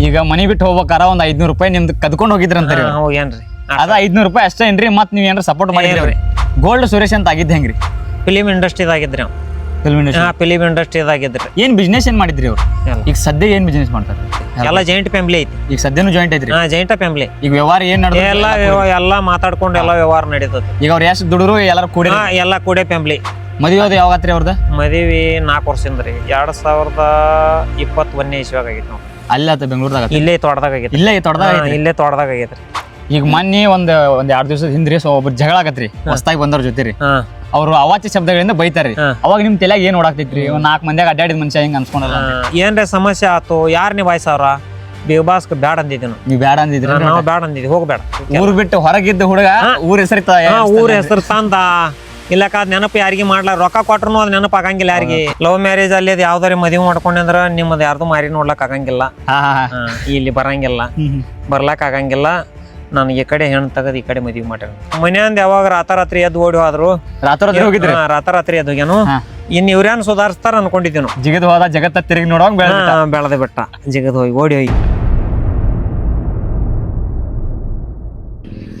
ಈಗ ಮನಿ ಬಿಟ್ಟು ಹೋಗ್ಬೇಕಾರ ಒಂದ್ ಐದ್ನೂರು ರೂಪಾಯಿ ನಿಮ್ದು ಕದ್ಕೊಂಡು ಹೋಗಿದ್ರಂತ ಹೋಗ್ಯಾನ್ರಿ. ಅದ ಐದ್ನೂರು ರೂಪಾಯಿ ಅಷ್ಟೇ ಏನ್ರಿ? ಮತ್ ನೀವ್ ಏನಾರ ಸಪೋರ್ಟ್ ಮಾಡಿದ್ರಿ ಗೋಲ್ಡ್ ಸುರೇಶ್ ಅಂತ ಆಗಿದ್ದೆ ಹೆಂಗ್ರಿ? ಫಿಲಿಮ್ ಇಂಡಸ್ಟ್ರಿದಾಗಿದ್ರಿ ಅವ್ನು. ಫಿಲ್ಮ್ ಇಂಡಸ್ಟ್ರಿ ಹಾ ಫಿಲಿಮ್ ಇಂಡಸ್ಟ್ರಿದಾಗಿದ್ರಿ ಏನ್ ಬಿಸ್ನೆಸ್ ಏನ್ ಮಾಡಿದ್ರಿ ಅವ್ರು? ಎಲ್ಲ. ಈಗ ಸದ್ಯ ಏನ್ ಬಿಸ್ನೆಸ್ ಮಾಡ್ತಾರೆ? ಎಲ್ಲ ಜಾಯಿಂಟ್ ಫ್ಯಾಮಿಲಿ ಐತಿ. ಈಗ ಸದ್ಯನೂ ಜಾಯಿಂಟ್ ಐತ್ರಿ? ಹಾ ಜಾಯಿಂಟ್ ಫ್ಯಾಮಿಲಿ ಈಗ ವ್ಯವಹಾರ ಏನ್ ನಡೆದ ಎಲ್ಲ ವ್ಯವ- ಎಲ್ಲ ಮಾತಾಡ್ಕೊಂಡು ಎಲ್ಲ ವ್ಯವಹಾರ ನಡೀತದೆ ಈಗ ಅವ್ರು ಎಷ್ಟು ದುಡ್ರು ಎಲ್ಲಾರು ಕೂಡಿ ಹಾ ಎಲ್ಲ ಕೂಡೆ ಫ್ಯಾಮಿಲಿ ಮದುವೆ ಅದು ಯಾವಾಗತ್ರಿ ಅವ್ರದ್ದು ಮದುವೆ ನಾಲ್ಕು ವರ್ಷದಿಂದ ರೀ. ಎರಡು ಸಾವಿರದ ಇಪ್ಪತ್ತೊಂದನೇ ಇಸ್ವಾಗ ಆಗೈತೆ ನಾವು ಅಲ್ಲೇ ಆತ ಬೆಂಗಳೂರದಾಗ ಇಲ್ಲೇ ತೋಟದಾಗ ಆಗೈತಿ ಇಲ್ಲೇ ತೋಟದಾಗ ಹಾ, ಇಲ್ಲೇ ತೋಟದಾಗ ಆಗೈತ್ರಿ. ಈಗ ಮೊನ್ನೆ ಒಂದ್ ಒಂದ್ ಎರಡು ದಿವಸದ ಹಿಂದ್ರಿ ಸೊ ಒಬ್ರು ಜಗಳ ಆಗತ್ರಿ ಹೊಸ್ತಾಗಿ ಬಂದವ್ರ ಜೊತೆ ರೀ ಹಾ. ಅವ್ರು ಅವಾಚ್ಯ ಶಬ್ದಗಳಿಂದ ಬೈತಾರ್ರಿ. ಹಾ. ಅವಾಗ ನಿಮ್ ತಲೆಯಾಗ ಏನ್ ಓಡಾಕ್ತೈತ್ರಿ ಒಂದ್ ನಾಲ್ಕು ಮಂದಿಯಾಗ ಅಡ್ಡಾಡಿದ ಮನುಷ್ಯ ಹಿಂಗ ಅನ್ಸ್ಕೊಂಡಲ್ಲ ಹಾ, ಏನ್ರೆ ಸಮಸ್ಯೆ ಆತು? ಯಾರ್ ನಿಭಾಯಿಸವ್ರ ಬಿಗ್ ಬಾಸ್ ಬ್ಯಾಡ ಅಂದಿದ್ದೆ ನಾವು ನೀವ್ ಬೇಡ ಅಂದಿದ್ರಿ ನಾವು ಬ್ಯಾಡ ಅಂದಿದ್ವಿ. ಹೋಗ್ಬೇಡ ಊರ್ ಬಿಟ್ಟು ಹೊರಗಿದ್ದ ಹುಡುಗ ಊರ್ ಹೆಸರಿತ ಊರ್ ಹೆಸರು ತಂದ. ಇಲ್ಲಕ ಅದ್ ನೆನಪು ಯಾರಿಗೆ ಮಾಡ್ಲಾರ ರೊಕ್ಕ ಕೊಟ್ರು ಅದ್ ನೆನಪು ಆಗಂಗಿಲ್ಲ ಯಾರಿಗೆ. ಲವ್ ಮ್ಯಾರೇಜ್ ಅಲ್ಲಿ ಅದ್ ಯಾವ್ದಾರ ಮದುವೆ ಮಾಡ್ಕೊಂಡ್ರ ನಿಮ್ಮದ್ ಯಾರ್ದು ಮಾರಿ ನೋಡ್ಲಕ್ ಆಗಂಗಿಲ್ಲ. ಹಾ ಇಲ್ಲಿ ಬರಂಗಿಲ್ಲ. ಬರ್ಲಾಕ್ ಆಗಂಗಿಲ್ಲ. ನಾನು ಈ ಕಡೆ ಹೆಣ್ಣು ತೆಗದ್ ಈ ಕಡೆ ಮದುವೆ ಮಾಡ್ಯಾರ ಮನ್ಯಾಂದ ಯಾವಾಗ ರಾತಾರಾತ್ರಿ ಎದ್ದು ಓಡಿ ಹೋದ್ರು. ರಾತ್ರಿ ಹೋಗಿದ್ರಿ? ಹಾ, ರಾತಾರಾತ್ರಿ ಎದ್ದು ಹೋಗ್ಯಾನು. ಇನ್ ಇವ್ರೇನ್ ಸುಧಾರಿಸ್ತಾರ ಅನ್ಕೊಂಡಿದ್ದೇನು. ನಾವು ಜಿಗದ್ ಹೋದ ಜಗತ್ತ ತಿರುಗಿ ನೋಡೋಂಗ್ ಬೆಳ್ದ ಬೆಳ್ದೆ ಬಿಟ್ಟ. ಜಿಗದ್ ಹೋಗಿ ಓಡಿ ಹೋಗಿ.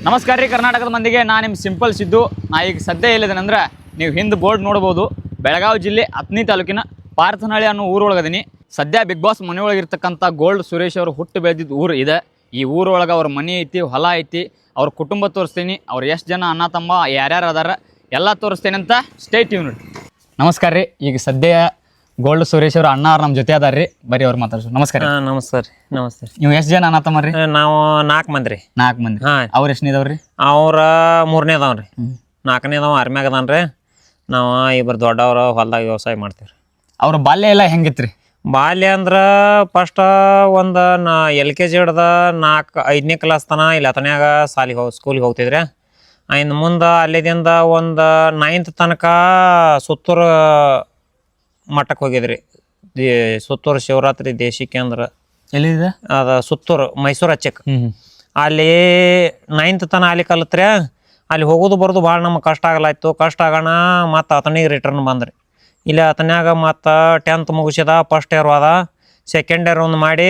ನಮಸ್ಕಾರ ರೀ ಕರ್ನಾಟಕದ ಮಂದಿಗೆ, ನಾ ನಿಮ್ಮ ಸಿಂಪಲ್ ಸಿದ್ದು. ನಾ ಈಗ ಸದ್ಯ ಎಲ್ಲಿದ್ದೇನೆ ನೀವು ಹಿಂದೆ ಬೋರ್ಡ್ ನೋಡ್ಬೋದು. ಬೆಳಗಾವಿ ಜಿಲ್ಲೆ ಅತ್ನಿ ತಾಲೂಕಿನ ಪಾರ್ಥನಹಳ್ಳಿ ಅನ್ನೋ ಊರೊಳಗದೀನಿ ಸದ್ಯ ಬಿಗ್ ಬಾಸ್ ಮನೆಯೊಳಗಿರ್ತಕ್ಕಂಥ ಗೋಲ್ಡ್ ಸುರೇಶ್ ಅವರು ಹುಟ್ಟು ಬೆಳೆದಿದ್ದ ಊರು ಇದೆ. ಈ ಊರೊಳಗೆ ಅವ್ರ ಮನೆ ಐತಿ, ಹೊಲ ಐತಿ, ಅವ್ರ ಕುಟುಂಬ ತೋರಿಸ್ತೀನಿ, ಅವ್ರು ಎಷ್ಟು ಜನ ಅಣ್ಣ, ತಮ್ಮ, ಯಾರ್ಯಾರು ಅದಾರ, ಎಲ್ಲ ತೋರಿಸ್ತೀನಿ ಅಂತ ಸ್ಟೇಟ್ ಯೂನಿಟ್ ನಮಸ್ಕಾರ ರೀ, ಈಗ ಸದ್ಯ ಗೋಲ್ಡ್ ಸುರೇಶ್ ಅವ್ರ ಅಣ್ಣ ಅವ್ರ ನಮ್ಮ ಜೊತೆ ಅದಾರ ರೀ. ಬರೀ ಅವ್ರು ಮಾತಾಡ್ಸು ನಮಸ್ಕಾರ ಹಾ ನಮಸ್ಕಾರ ರೀ ನಮಸ್ತೆ ರೀ. ನೀವು ಎಷ್ಟು ಜನ ಅಣ್ಣ ತಮ್ಮ ರೀ? ಆ, ನಾವು ನಾಲ್ಕು ಮಂದಿ ರೀ. ನಾಲ್ಕು ಮಂದಿ. ಹಾಂ. ಅವ್ರು ಎಷ್ಟು ಇದಾವ್ರಿ ಅವ್ರ ನಾಲ್ಕನೇ ಅದಾವ ಆರ್ಮ್ಯಾಗ ಅದಾನ್ರಿ ನಾವು ಇಬ್ಬರು ದೊಡ್ಡವ್ರ ಹೊಲ್ದಾಗ ವ್ಯವಸಾಯ ಮಾಡ್ತೀವಿ ಅವ್ರ ಬಾಲ್ಯ ಎಲ್ಲ ಹೆಂಗಿತ್ರಿ? ಬಾಲ್ಯ ಅಂದ್ರೆ ಫಸ್ಟ್ ಒಂದು ನಾ ಎಲ್ ಕೆ ಜಿ ಹಿಡ್ದ ನಾಲ್ಕು ಐದನೇ ಕ್ಲಾಸ್ ತನ ಇಲ್ಲಿ ಹತ್ತನ್ಯಾಗ ಸಾಲಿಗೆ ಹೋಗಿ ಸ್ಕೂಲಿಗೆ ಹೋಗ್ತಿದ್ರೆ. ಇನ್ನು ಮುಂದೆ ಅಲ್ಲಿದಿಂದ ಒಂದು ನೈನ್ತ್ ತನಕ ಸುತ್ತೂರು ಮಠಕ್ಕೆ ಹೋಗಿದ್ರಿ. ದೇ ಸುತ್ತೂರು ಶಿವರಾತ್ರಿ ದೇಶಿ ಕೇಂದ್ರ. ಎಲ್ಲಿದೆ? ಅದ ಸುತ್ತೂರು ಮೈಸೂರು ಅಚ್ಚಕ್. ಅಲ್ಲಿ ನೈನ್ತ್ ತನ ಅಲ್ಲಿ ಕಲಿತ್ರೆ ಅಲ್ಲಿ ಹೋಗೋದು ಬರೋದು ಭಾಳ ನಮ್ಗೆ ಕಷ್ಟ ಆಗಲಾಯ್ತು. ಕಷ್ಟ ಆಗೋಣ ಮತ್ತು ಆತನಿಗೆ ರಿಟರ್ನ್ ಬಂದ್ರಿ. ಇಲ್ಲಿ ಆತನ್ಯಾಗ ಮತ್ತು ಟೆಂತ್ ಮುಗಿಸಿದ ಫಸ್ಟ್ ಇಯರ್ ಹೋದ ಸೆಕೆಂಡ್ ಇಯರ್ ಒಂದು ಮಾಡಿ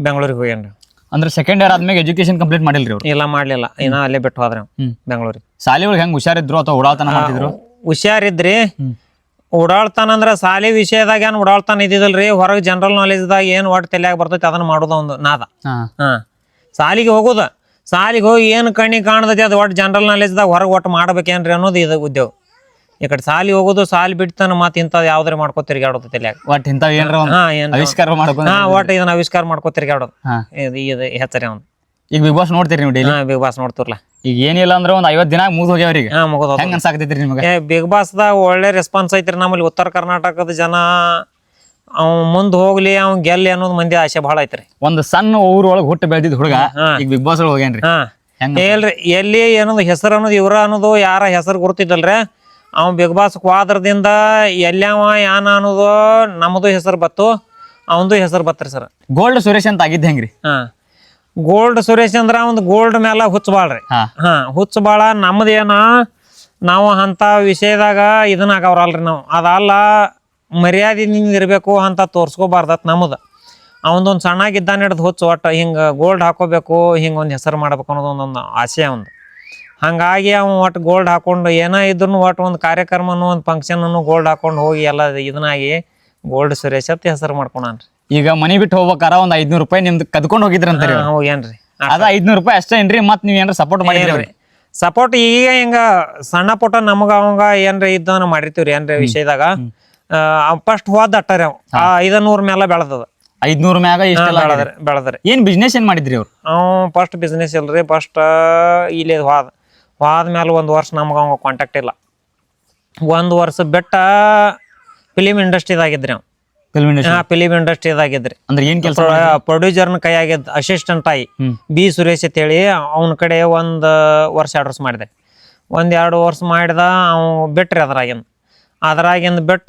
ಬೆಂಗಳೂರಿಗೆ ಹೋಗ್ಯಾನ್ರಿ. ಅಂದ್ರೆ ಸೆಕೆಂಡ್ ಇಯರ್ ಆದ್ಮೇಲೆ ಎಜುಕೇಶನ್ ಕಂಪ್ಲೀಟ್ ಮಾಡಿಲ್ರಿ ಅವ್ರು? ಇಲ್ಲ ಮಾಡಲಿಲ್ಲ. ಇನ್ನ ಅಲ್ಲೇ ಬಿಟ್ಟು ಹೋದ್ರೆ. ಬೆಂಗಳೂರಿಗೆ. ಶಾಲೆ ಒಳಗೆ ಹೆಂಗೆ ಹುಷಾರಿದ್ರು ಅಥವಾ ಉಡಾಳ್ತನ ಮಾಡ್ತಿದ್ರು? ಹುಷಾರಿದ್ರಿ. ಅಂದ್ರೆ ಸಾಲಿ ವಿಷಯದಾಗ ಏನು ಓಡಾಳ್ತಾನ ಇದ್ದಿದ್ದಲ್ರಿ ಹೊರಗೆ ಜನರಲ್ ನಾಲೆಜ್ದಾಗ ಏನು ಒಟ್ಟು ತಲೆಯಾಗ ಬರ್ತೈತೆ ಅದನ್ನ ಮಾಡೋದು ಒಂದು ನಾದ. ಹಾ. ಸಾಲಿಗೆ ಹೋಗೋದ. ಸಾಲಿಗೆ ಹೋಗಿ ಏನು ಕಣ್ಣಿ ಕಾಣದೈತಿ ಅದು ಒಟ್ಟು ಜನರಲ್ ನಾಲೆಜ್ದಾಗ ಹೊರಗೆ ಒಟ್ಟು ಮಾಡ್ಬೇಕೇನ್ರಿ ಅನ್ನೋದು ಇದು ಉದ್ಯೋಗ. ಈ ಕಡೆ ಸಾಲಿ ಹೋಗೋದು ಸಾಲಿ ಬಿಡ್ತಾನ ಮತ್ತೆ ಇಂಥದ್ದು ಯಾವ್ದಾರ ಮಾಡ್ಕೋ ತಿರ್ಗಾಡೋದು ತಲೆಯಾಗ. ಒಟ್ಟು ಇಂಥವ್ ಏನಾರ ಹಾ ಏನ್ ಆವಿಷ್ಕಾರ ಮಾಡ್ಕೊಂಡು ಹಾ ಒಟ್ಟು ಇದನ್ನ ಆವಿಷ್ಕಾರ ಮಾಡ್ಕೋ ತಿರ್ಗಾಡೋದು ಹಾ. ಇದು ಇದು ಹೆಸರೇ ಅವ್ನು. ಈಗ ಬಿಗ್ ಬಾಸ್ ನೋಡ್ತೀರಿ ನೀವು ಡೈಲಿ ಹಾ ಬಿಗ್ ಬಾಸ್ ನೋಡ್ತಿರ್ಲ. ಈಗ ಏನಿಲ್ಲ ಅಂದ್ರೆ ಒಂದ್ ಐವತ್ ದಿನ ಮುಗಿದ್ ಹೋಗ್ಯಾವ್ರಿಗೆ ಹಾ ಮುಗೋದು ಹೆಂಗ್ ಅನ್ಸಾಕತೈತ್ರಿ ನಿಮಗೆ? ಬಿಗ್ ಬಾಸ್ ಬಾಸ್ದಾಗ ಒಳ್ಳೆ ರೆಸ್ಪಾನ್ಸ್ ಐತ್ರಿ ನಮ್ಮಲ್ಲಿ. ಉತ್ತರ ಕರ್ನಾಟಕದ ಜನ ಅವ್ ಮುಂದ್ ಹೋಗ್ಲಿ ಅವ್ ಗೆಲ್ಲಿ ಅನ್ನೋದು ಮಂದಿ ಆಸೆ ಬಹಳ ಐತ್ರಿ. ಒಂದ್ ಸಣ್ಣ ಊರೊಳಗೆ ಹುಟ್ಟು ಬೆಳೆದಿದ್ ಹುಡುಗ ಹಾ. ಈಗ ಬಿಗ್ ಬಾಸ್ ಒಳಗ್ ಹೋಗ್ಯಾನ್ರಿ. ಹಾ. ಹೆಂಗ್ ಹೇಳ್ರಿ ಎಲ್ಲಿ ಏನದು ಹೆಸರು ಅನ್ನೋದು ಇವ್ರ ಅನ್ನೋದು ಯಾರ ಹೆಸರು ಗುರುತಿದ್ದಲ್ರಿ? ಅವ್ ಬಿಗ್ ಬಾಸ್ ಕ್ವಾದ್ರದಿಂದ ಎಲ್ಲವ ಯಾನ ಅನ್ನೋದು ನಮ್ಮದು ಹೆಸರು ಬತ್ತು ಅವಂದು ಹೆಸರು ಬತ್ರಿ ಸರ್. ಗೋಲ್ಡ್ ಸುರೇಶ್ ಅಂತ ಆಗಿದ್ದ ಹೆಂಗ್ರಿ? ಹಾ. ಗೋಲ್ಡ್ ಸುರೇಶ್ ಅಂದ್ರ ಒಂದು ಗೋಲ್ಡ್ ಮೇಲೆ ಹುಚ್ಚ ಬಾಳ್ರಿ ಹಾ. ಹಾ. ಹುಚ್ಚ ಬಾಳ ನಮ್ದೇನ ನಾವು ಅಂತ ವಿಷಯದಾಗ ಇದನ್ನ ಆಗವ್ರಲ್ರಿ ನಾವು. ಅದಲ್ಲ ಮರ್ಯಾದಿನಿಂದ ಇರಬೇಕು ಅಂತ ತೋರ್ಸ್ಕೋಬಾರ್ದತ್ ನಮ್ಮದು ಅವನದೊಂದು ಸಣ್ಣಾಗಿದ್ದಾನೆ ಹಿಡ್ದು ಹುಚ್ಚು ಒಟ್ಟು ಹಿಂಗೆ ಗೋಲ್ಡ್ ಹಾಕೋಬೇಕು ಹಿಂಗೆ ಒಂದು ಹೆಸರು ಮಾಡ್ಬೇಕು ಅನ್ನೋದು ಒಂದೊಂದು ಆಸೆ ಅವನು ಹಂಗಾಗಿ ಅವ ಒಟ್ಟು ಗೋಲ್ಡ್ ಹಾಕೊಂಡು ಏನೋ ಇದ್ರು ಒಟ್ಟು ಒಂದು ಕಾರ್ಯಕ್ರಮನು ಒಂದು ಫಂಕ್ಷನನ್ನು ಗೋಲ್ಡ್ ಹಾಕೊಂಡು ಹೋಗಿ ಎಲ್ಲ ಇದನ್ನಾಗಿ ಗೋಲ್ಡ್ ಸುರೇಶ್ ಅಂತ ಹೆಸರು ಮಾಡ್ಕೊಂಡಾನ್ರಿ. ಈಗ ಮನಿ ಬಿಟ್ಟು ಹೋಗ್ಬೇಕಾರ ಒಂದ್ ಐದ್ನೂರು ರೂಪಾಯಿ ನಿಮ್ದು ಕದ್ಕೊಂಡು ಹೋಗಿದ್ರಂತೀರಿ ಹಾ, ಹೋಗ್ಯಾನ್ರಿ. ಅದ ಐದ್ನೂರು ರೂಪಾಯಿ ಅಷ್ಟೇ ಏನ್ರಿ? ಮತ್ ನೀವ್ ಏನಾರ ಸಪೋರ್ಟ್ ಮಾಡಿದ್ರಿ ಸಪೋರ್ಟ್ ಈಗ ಹಿಂಗ ಸಣ್ಣ ಪುಟ್ಟ ನಮಗ ಅವಂಗ ಏನ್ರ ಇದ್ದವನ ಮಾಡಿರ್ತೀವ್ರಿ ಏನ್ರ ವಿಷಯದಾಗ. ಫಸ್ಟ್ ಹೋದ ಅಟ್ಟಾರಿ ಅವ. ಐದ ನೂರ ಮೇಲೆ ಬೆಳೆದದ. ಐದ್ನೂರ್ ಮ್ಯಾಗ ಇಷ್ಟೆಲ್ಲ ಬೆಳೆದ್ರಿ ಬೆಳೆದ್ರಿ ಏನ್ ಬಿಸ್ನೆಸ್ ಏನ್ ಮಾಡಿದ್ರಿ ಅವ್ರು? ಅವ್ ಫಸ್ಟ್ ಬಿಸ್ನೆಸ್ ಇಲ್ರಿ ಫಸ್ಟ್ ಇಲ್ಲಿ ಹೋದ. ಹೋದ ಮೇಲೆ ಒಂದ್ ವರ್ಷ ನಮ್ಗ ಅವಂಗ ಕಾಂಟ್ಯಾಕ್ಟ್ ಇಲ್ಲ. ಒಂದ್ ವರ್ಷ ಬಿಟ್ಟ ಫಿಲಿಮ್ ಇಂಡಸ್ಟ್ರಿದಾಗಿದ್ರಿ ಅವ್. Film industry ಇದಾಗಿದ್ರಿ. ಇಂಡಸ್ಟ್ರಿದಾಗಿದ್ರಿ ಅಂದ್ರೆ ಏನ್ ಕೆಲಸ ಪ್ರೊಡ್ಯೂಸರ್ನ ಕೈಯಾಗಿದ್ದ ಅಸಿಸ್ಟೆಂಟ್ ಆಗಿ ಹ್ಮ್. ಬಿ ಸುರೇಶ್ ಅಂತ ಹೇಳಿ ಅವನ ಕಡೆ ಒಂದ್ ವರ್ಷ ಎರಡು ವರ್ಷ ಮಾಡಿದೆ. ಒಂದ್ ಎರಡು ವರ್ಷ ಮಾಡಿದ ಅವ್ ಬಿಟ್ರಿ ಅದ್ರಾಗಿಂದ. ಅದ್ರಾಗಿಂದ ಬಿಟ್ಟ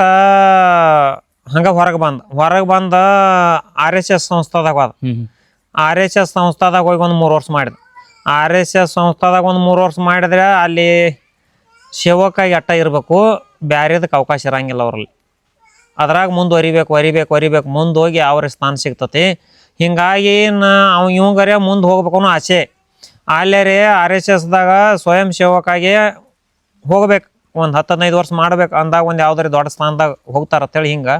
ಹಂಗ ಹೊರಗೆ ಬಂದ. ಹೊರಗೆ ಬಂದ ಆರ್ ಎಸ್ ಎಸ್ ಸಂಸ್ಥಾದಾಗ ಹೋದ. ಆರ್ ಎಸ್ ಎಸ್ ಸಂಸ್ಥಾದಾಗ ಹೋಗಿ ಒಂದು ಮೂರು ವರ್ಷ ಮಾಡಿದ. ಆರ್ ಎಸ್ ಎಸ್ ಸಂಸ್ಥಾದಾಗ ಒಂದು ಮೂರು ವರ್ಷ ಮಾಡಿದ್ರೆ ಅಲ್ಲಿ ಸೇವಕಾಗಿ ಅಟ್ಟ ಇರಬೇಕು. ಬ್ಯಾರೆದಕ್ಕೆ ಅವಕಾಶ ಇರಂಗಿಲ್ಲ ಅವರಲ್ಲಿ. ಅದ್ರಾಗ ಮುಂದೆ ಒರಿಬೇಕು ಒರಿಬೇಕು ಒರಿಬೇಕು, ಮುಂದೆ ಹೋಗಿ ಅವ್ರ ಸ್ಥಾನ ಸಿಗ್ತತಿ. ಹಿಂಗಾಗಿ ನಾ ಅವ್ ಇವಂಗರೆ ಮುಂದೆ ಹೋಗ್ಬೇಕು ಅನ್ನೋ ಆಸೆ. ಅಲ್ಲೇ ರೀ ಆರ್ ಎಸ್ ಎಸ್ದಾಗ ಸ್ವಯಂ ಸೇವಕಾಗಿ ಹೋಗ್ಬೇಕು. ಒಂದು ಹತ್ತು ಹದಿನೈದು ವರ್ಷ ಮಾಡ್ಬೇಕು ಅಂದಾಗ ಒಂದು ಯಾವ್ದಾರ ದೊಡ್ಡ ಸ್ಥಾನದಾಗ ಹೋಗ್ತಾರೆ ಅಂತೇಳಿ ಹಿಂಗೆ.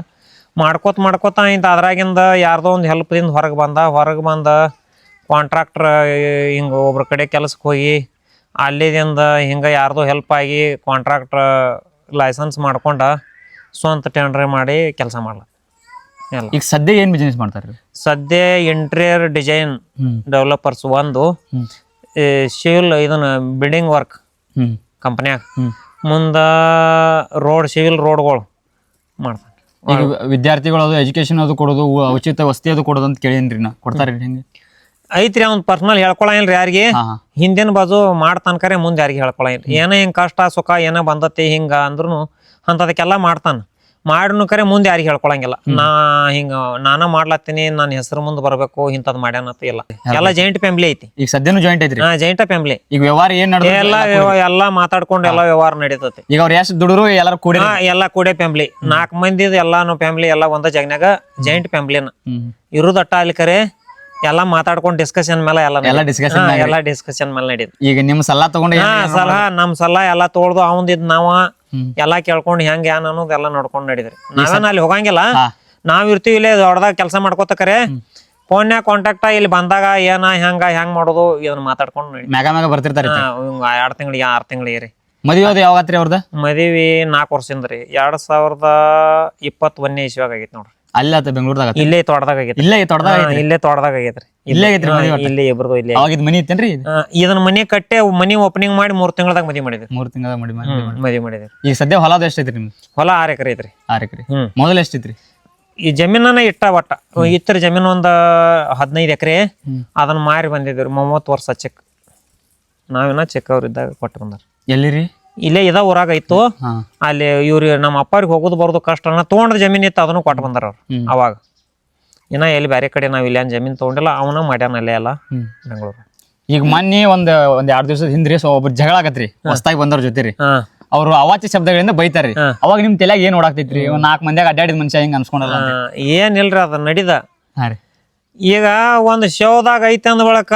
ಮಾಡ್ಕೋತ ಮಾಡ್ಕೋತ ಇಂತ ಅದ್ರಾಗಿಂದ ಯಾರ್ದೋ ಒಂದು ಹೆಲ್ಪ್ದಿಂದ ಹೊರಗೆ ಬಂದ ಹೊರಗೆ ಬಂದ ಕಾಂಟ್ರಾಕ್ಟ್ರ್ ಹಿಂಗೆ ಒಬ್ರ ಕಡೆ ಕೆಲ್ಸಕ್ಕೆ ಹೋಗಿ ಅಲ್ಲಿದಿಂದ ಹಿಂಗೆ ಯಾರ್ದೋ ಹೆಲ್ಪ್ ಆಗಿ ಕಾಂಟ್ರಾಕ್ಟ್ರ್ ಲೈಸೆನ್ಸ್ ಮಾಡ್ಕೊಂಡ ಸ್ವಂತ ಟೆಂಡ್ರ್ ಮಾಡಿ ಕೆಲಸ ಮಾಡ್ಲಾ. ಎಲ್ಲ. ಈಗ ಸದ್ಯ ಏನ್ ಬಿಸ್ನೆಸ್ ಮಾಡ್ತಾರೆ ಸದ್ಯ ಇಂಟೀರಿಯರ್ ಡಿಸೈನ್ ಡೆವಲಪರ್ಸ್ ಒಂದು. ಸಿವಿಲ್ ಇದನ್ನ ಬಿಲ್ಡಿಂಗ್ ವರ್ಕ್ ಹ್ಮ್. ಕಂಪ್ನ್ಯಾಗ ಮುಂದೆ ರೋಡ್ ಸಿವಿಲ್ ರೋಡ್ಗಳು ಮಾಡ್ತಾರೆ. ಈಗ ವಿದ್ಯಾರ್ಥಿಗಳು ಅದು ಎಜುಕೇಶನ್ ಅದು ಕೊಡೋದು ಉ- ಉಚಿತ ವಸತಿ ಅದು ಕೊಡೋದು ಅಂತ ಕೇಳೇನ್ರಿ ನಾ. ಕೊಡ್ತಾರೆ ಹೆಂಗೆ? ಐತ್ರಿ ಅವ್ನ ಪರ್ಸನಲ್ ಹೇಳ್ಕೊಳಂಗಿಲ್ರಿ ಯಾರಿಗೆ? ಹಾ ಹಾ. ಹಿಂದಿನ ಬಾಜು ಮಾಡ್ತಾನ್ಕರೆ ಮುಂದೆ ಯಾರಿಗೆ ಹೇಳ್ಕೊಳಂಗಿಲ್ಲ ಏನೇ ಹಿಂಗೆ ಕಷ್ಟ ಸುಖ ಏನೋ ಬಂದತಿ ಹಿಂಗ ಅಂದ್ರೂ ಅಂಥದಕ್ಕೆಲ್ಲ ಮಾಡ್ತಾನೆ. ಮಾಡನು ಕರೆ ಮುಂದೆ ಯಾರಿಗೆ ಹೇಳ್ಕೊಳಂಗಿಲ್ಲ. ನಾ ಹಿಂಗ ನಾನ ಮಾಡ್ಲತ್ತೀನಿ ನನ್ನ ಹೆಸರು ಮುಂದೆ ಬರಬೇಕು ಇಂಥದ್ ಮಾಡ್ಯಾನತ್ತ ಇಲ್ಲ. ಎಲ್ಲ ಜೈಂಟ್ ಫ್ಯಾಮಿಲಿ ಐತಿ. ಈಗ ಸದ್ಯನೂ ಜಾಯಿಂಟ್ ಐತಿ ಹಾ ಜೈಂಟ್ ಫ್ಯಾಮಿಲಿ ಈಗ ವ್ಯವಹಾರ ಏನ್ ನಡೆದ ಎಲ್ಲ ವ್ಯವ- ಎಲ್ಲ ಮಾತಾಡ್ಕೊಂಡು ಎಲ್ಲ ವ್ಯವಹಾರ ನಡೀತತಿ. ಈಗ ಅವ್ರ ಎಷ್ಟು ದುಡ್ರು ಎಲ್ಲರೂ ಕೂಡಿ ಹಾ ಎಲ್ಲ ಕೂಡೆ ಫ್ಯಾಮಿಲಿ ನಾಲ್ಕು ಮಂದಿದ್ ಎಲ್ಲಾನು ಫ್ಯಾಮಿಲಿ ಎಲ್ಲ ಒಂದ ಜಗನ್ಯಾಗ ಜೈಂಟ್ ಫ್ಯಾಮಿಲಿನ ಇರುದಟ್ಟ ಅಲ್ಲಿ ಕರೆ ಎಲ್ಲ ಮಾತಾಡ್ಕೊಂಡು ಡಿಸ್ಕಷನ್ ಮೇಲೆ ಎಲ್ಲ ಎಲ್ಲ ಡಿಸ್ಕಶನ್ discussion ಎಲ್ಲ ಡಿಸ್ಕಷನ್ ಮೇಲೆ ನಡೀತು ಈಗ ನಿಮ್ ಸಲಹಾ ತಗೊಂಡು ಹಾ ಸಲಹಾ ನಮ್ ಸಲಹಾ ಎಲ್ಲ ತೋಳ್ದು ಅವಂದಿದ್ ನಾವ ಹ್ಮ್. ಎಲ್ಲಾ ಕೇಳ್ಕೊಂಡು ಹೆಂಗ್ ಏನ್ ಅನ್ನೋದು ಎಲ್ಲ ನೋಡ್ಕೊಂಡು ನಡೀದ್ರಿ ನಾವೇನ ಅಲ್ಲಿ ಹೋಗಂಗಿಲ್ಲ. ನಾವ್ ಇರ್ತೀವಿ ಇಲ್ಲೇ ದೊಡ್ಡದಾಗ ಕೆಲಸ ಮಾಡ್ಕೋತಕರೆ ಫೋನ್ಯಾಗ ಕಾಂಟ್ಯಾಕ್ಟ್ ಇಲ್ಲಿ ಬಂದಾಗ ಏನ ಹೆಂಗ ಹೆಂಗ್ ಮಾಡೋದು ಇದನ್ನ ಮಾತಾಡ್ಕೊಂಡು ನಡಿ ಮ್ಯಾಗ ಮ್ಯಾಗ ಬರ್ತಿರ್ತಾರೆ ಎರಡ್ ತಿಂಗಳಿಗೆ ಆರ್ ತಿಂಗಳಿಗೆ ರೀ. ಮದುವೆ ಅದು ಅವ್ರದ? ಮದುವೆ ನಾಲ್ಕು ವರ್ಷದಿಂದ ರೀ. ಎರಡ್ ಸಾವಿರದ ಇಪ್ಪತ್ತ್ ಒಂದನೇ ಇಸ್ವಾಗ ಆಗೈತಿ ನೋಡ್ರಿ. ಅಲ್ಲೇ ಆತ ಬೆಂಗಳೂರದಾಗ ಇಲ್ಲೇ ತೋಟದಾಗ ಆಗೈತಿ ಇಲ್ಲೇ ತೋಟದಾಗ ಹಾ, ಇಲ್ಲೇ ತೋಟದಾಗ ಆಗೈತ್ರಿ. ಇಲ್ಲೇ ಐತ್ರಿ ಒಟ್ಟ? ಇಲ್ಲೇ ಇಬ್ರದು ಇಲ್ಲೇ. ಆಗಿದ್ ಮನಿ ಇತ್ತೇನ್ರಿ ಇದು? ಆ, ಇದನ್ನ ಮನಿ ಕಟ್ಟೆ ಮನಿ ಓಪನಿಂಗ್ ಮಾಡಿ ಮೂರ್ ತಿಂಗಳದಾಗ ಮದಿ ಮಾಡಿದ್ರಿ. ಮೂರ್ ತಿಂಗಳ ಮಡಿ ಮದಿ ಮದುವೆ ಮಾಡಿದ್ರಿ. ಈಗ ಸದ್ಯ ಹೊಲದ ಎಷ್ಟು ನಿಮ್ ನಿಮ್ದು? ಹೊಲ ಆರ್ ಎಕರೆ ಐತ್ರಿ. ಆರ್ ಎಕರೆ. ಹ್ಮ್. ಮೊದಲ ಎಷ್ಟೈತ್ರಿ? ಈ ಜಮೀನನ್ನ ಇಟ್ಟ ಒಟ್ಟ. ಇತ್ತರ ಜಮೀನು ಒಂದ ಹದಿನೈದು ಎಕರೆ. ಅದನ್ನ ಮಾರಿ ಬಂದಿದ್ರು. ಮೂವತ್ತು ವರ್ಷ ಚೆಕ್. ನಾವೇನ ಚೆಕ್ ಅವ್ರ ಇದ್ದಾಗ ಕೊಟ್ಟು ಬಂದಾರ. ಎಲ್ಲಿರಿ? ಇಲ್ಲೇ ಇದ ಊರಾಗ ಇತ್ತು. ಅಲ್ಲಿ ಇವ್ರಿಗೆ ನಮ್ಮ ಅಪ್ಪಾರಿಗೆ ಹೋಗೋದು ಬರೋದು ಕಷ್ಟ ಅನ್ನ ತೊಗೊಂಡ್ರ ಜಮೀನ್ ಇತ್ತು ಅದನ್ನು ಕೊಟ್ಟು ಬಂದಾರ ಅವ್ರು ಅವಾಗ. ಇನ್ನ ಎಲ್ಲಿ ಬೇರೆ ಕಡೆ ನಾವ್ ಇಲ್ಲಿ ಜಮೀನ್ ತೊಗೊಂಡಿಲ್ಲ ಅವನ ಮಾಡ್ಯಾನ ಅಲ್ಲೇ ಎಲ್ಲ ಬೆಂಗಳೂರು. ಈಗ ಮೊನ್ನೆ ಒಂದ್ ಒಂದ್ ಎರಡ್ ದಿವಸದ ಹಿಂದ್ರಿ ಸೊ ಒಬ್ರು ಜಗಳ ಆಗತ್ರಿ ಹೊಸ್ತಾಗಿ ಬಂದವ್ರ ಜೊತೆ ರೀ ಅವ್ರು ಅವಾಚ್ಯ ಶಬ್ದಗಳಿಂದ ಬೈತಾರ್ರಿ. ಅವಾಗ ನಿಮ್ ತಲೆಯಾಗ ಏನ್ ಓಡಾಕ್ತೈತ್ರಿ? ಒಂದ್ ನಾಲ್ಕು ಮಂದಿಯಾಗ ಅಡ್ಡಾಡಿದ ಮನುಷ್ಯ ಹಿಂಗ ಅನ್ಸ್ಕೊಂಡಲ್ಲ ಏನಿಲ್ರಿ ಅದ ನಡಿದ. ಹಾ ರೀ. ಈಗ ಒಂದು ಶವದಾಗ ಐತೆ ಅಂದ ಬಳಕ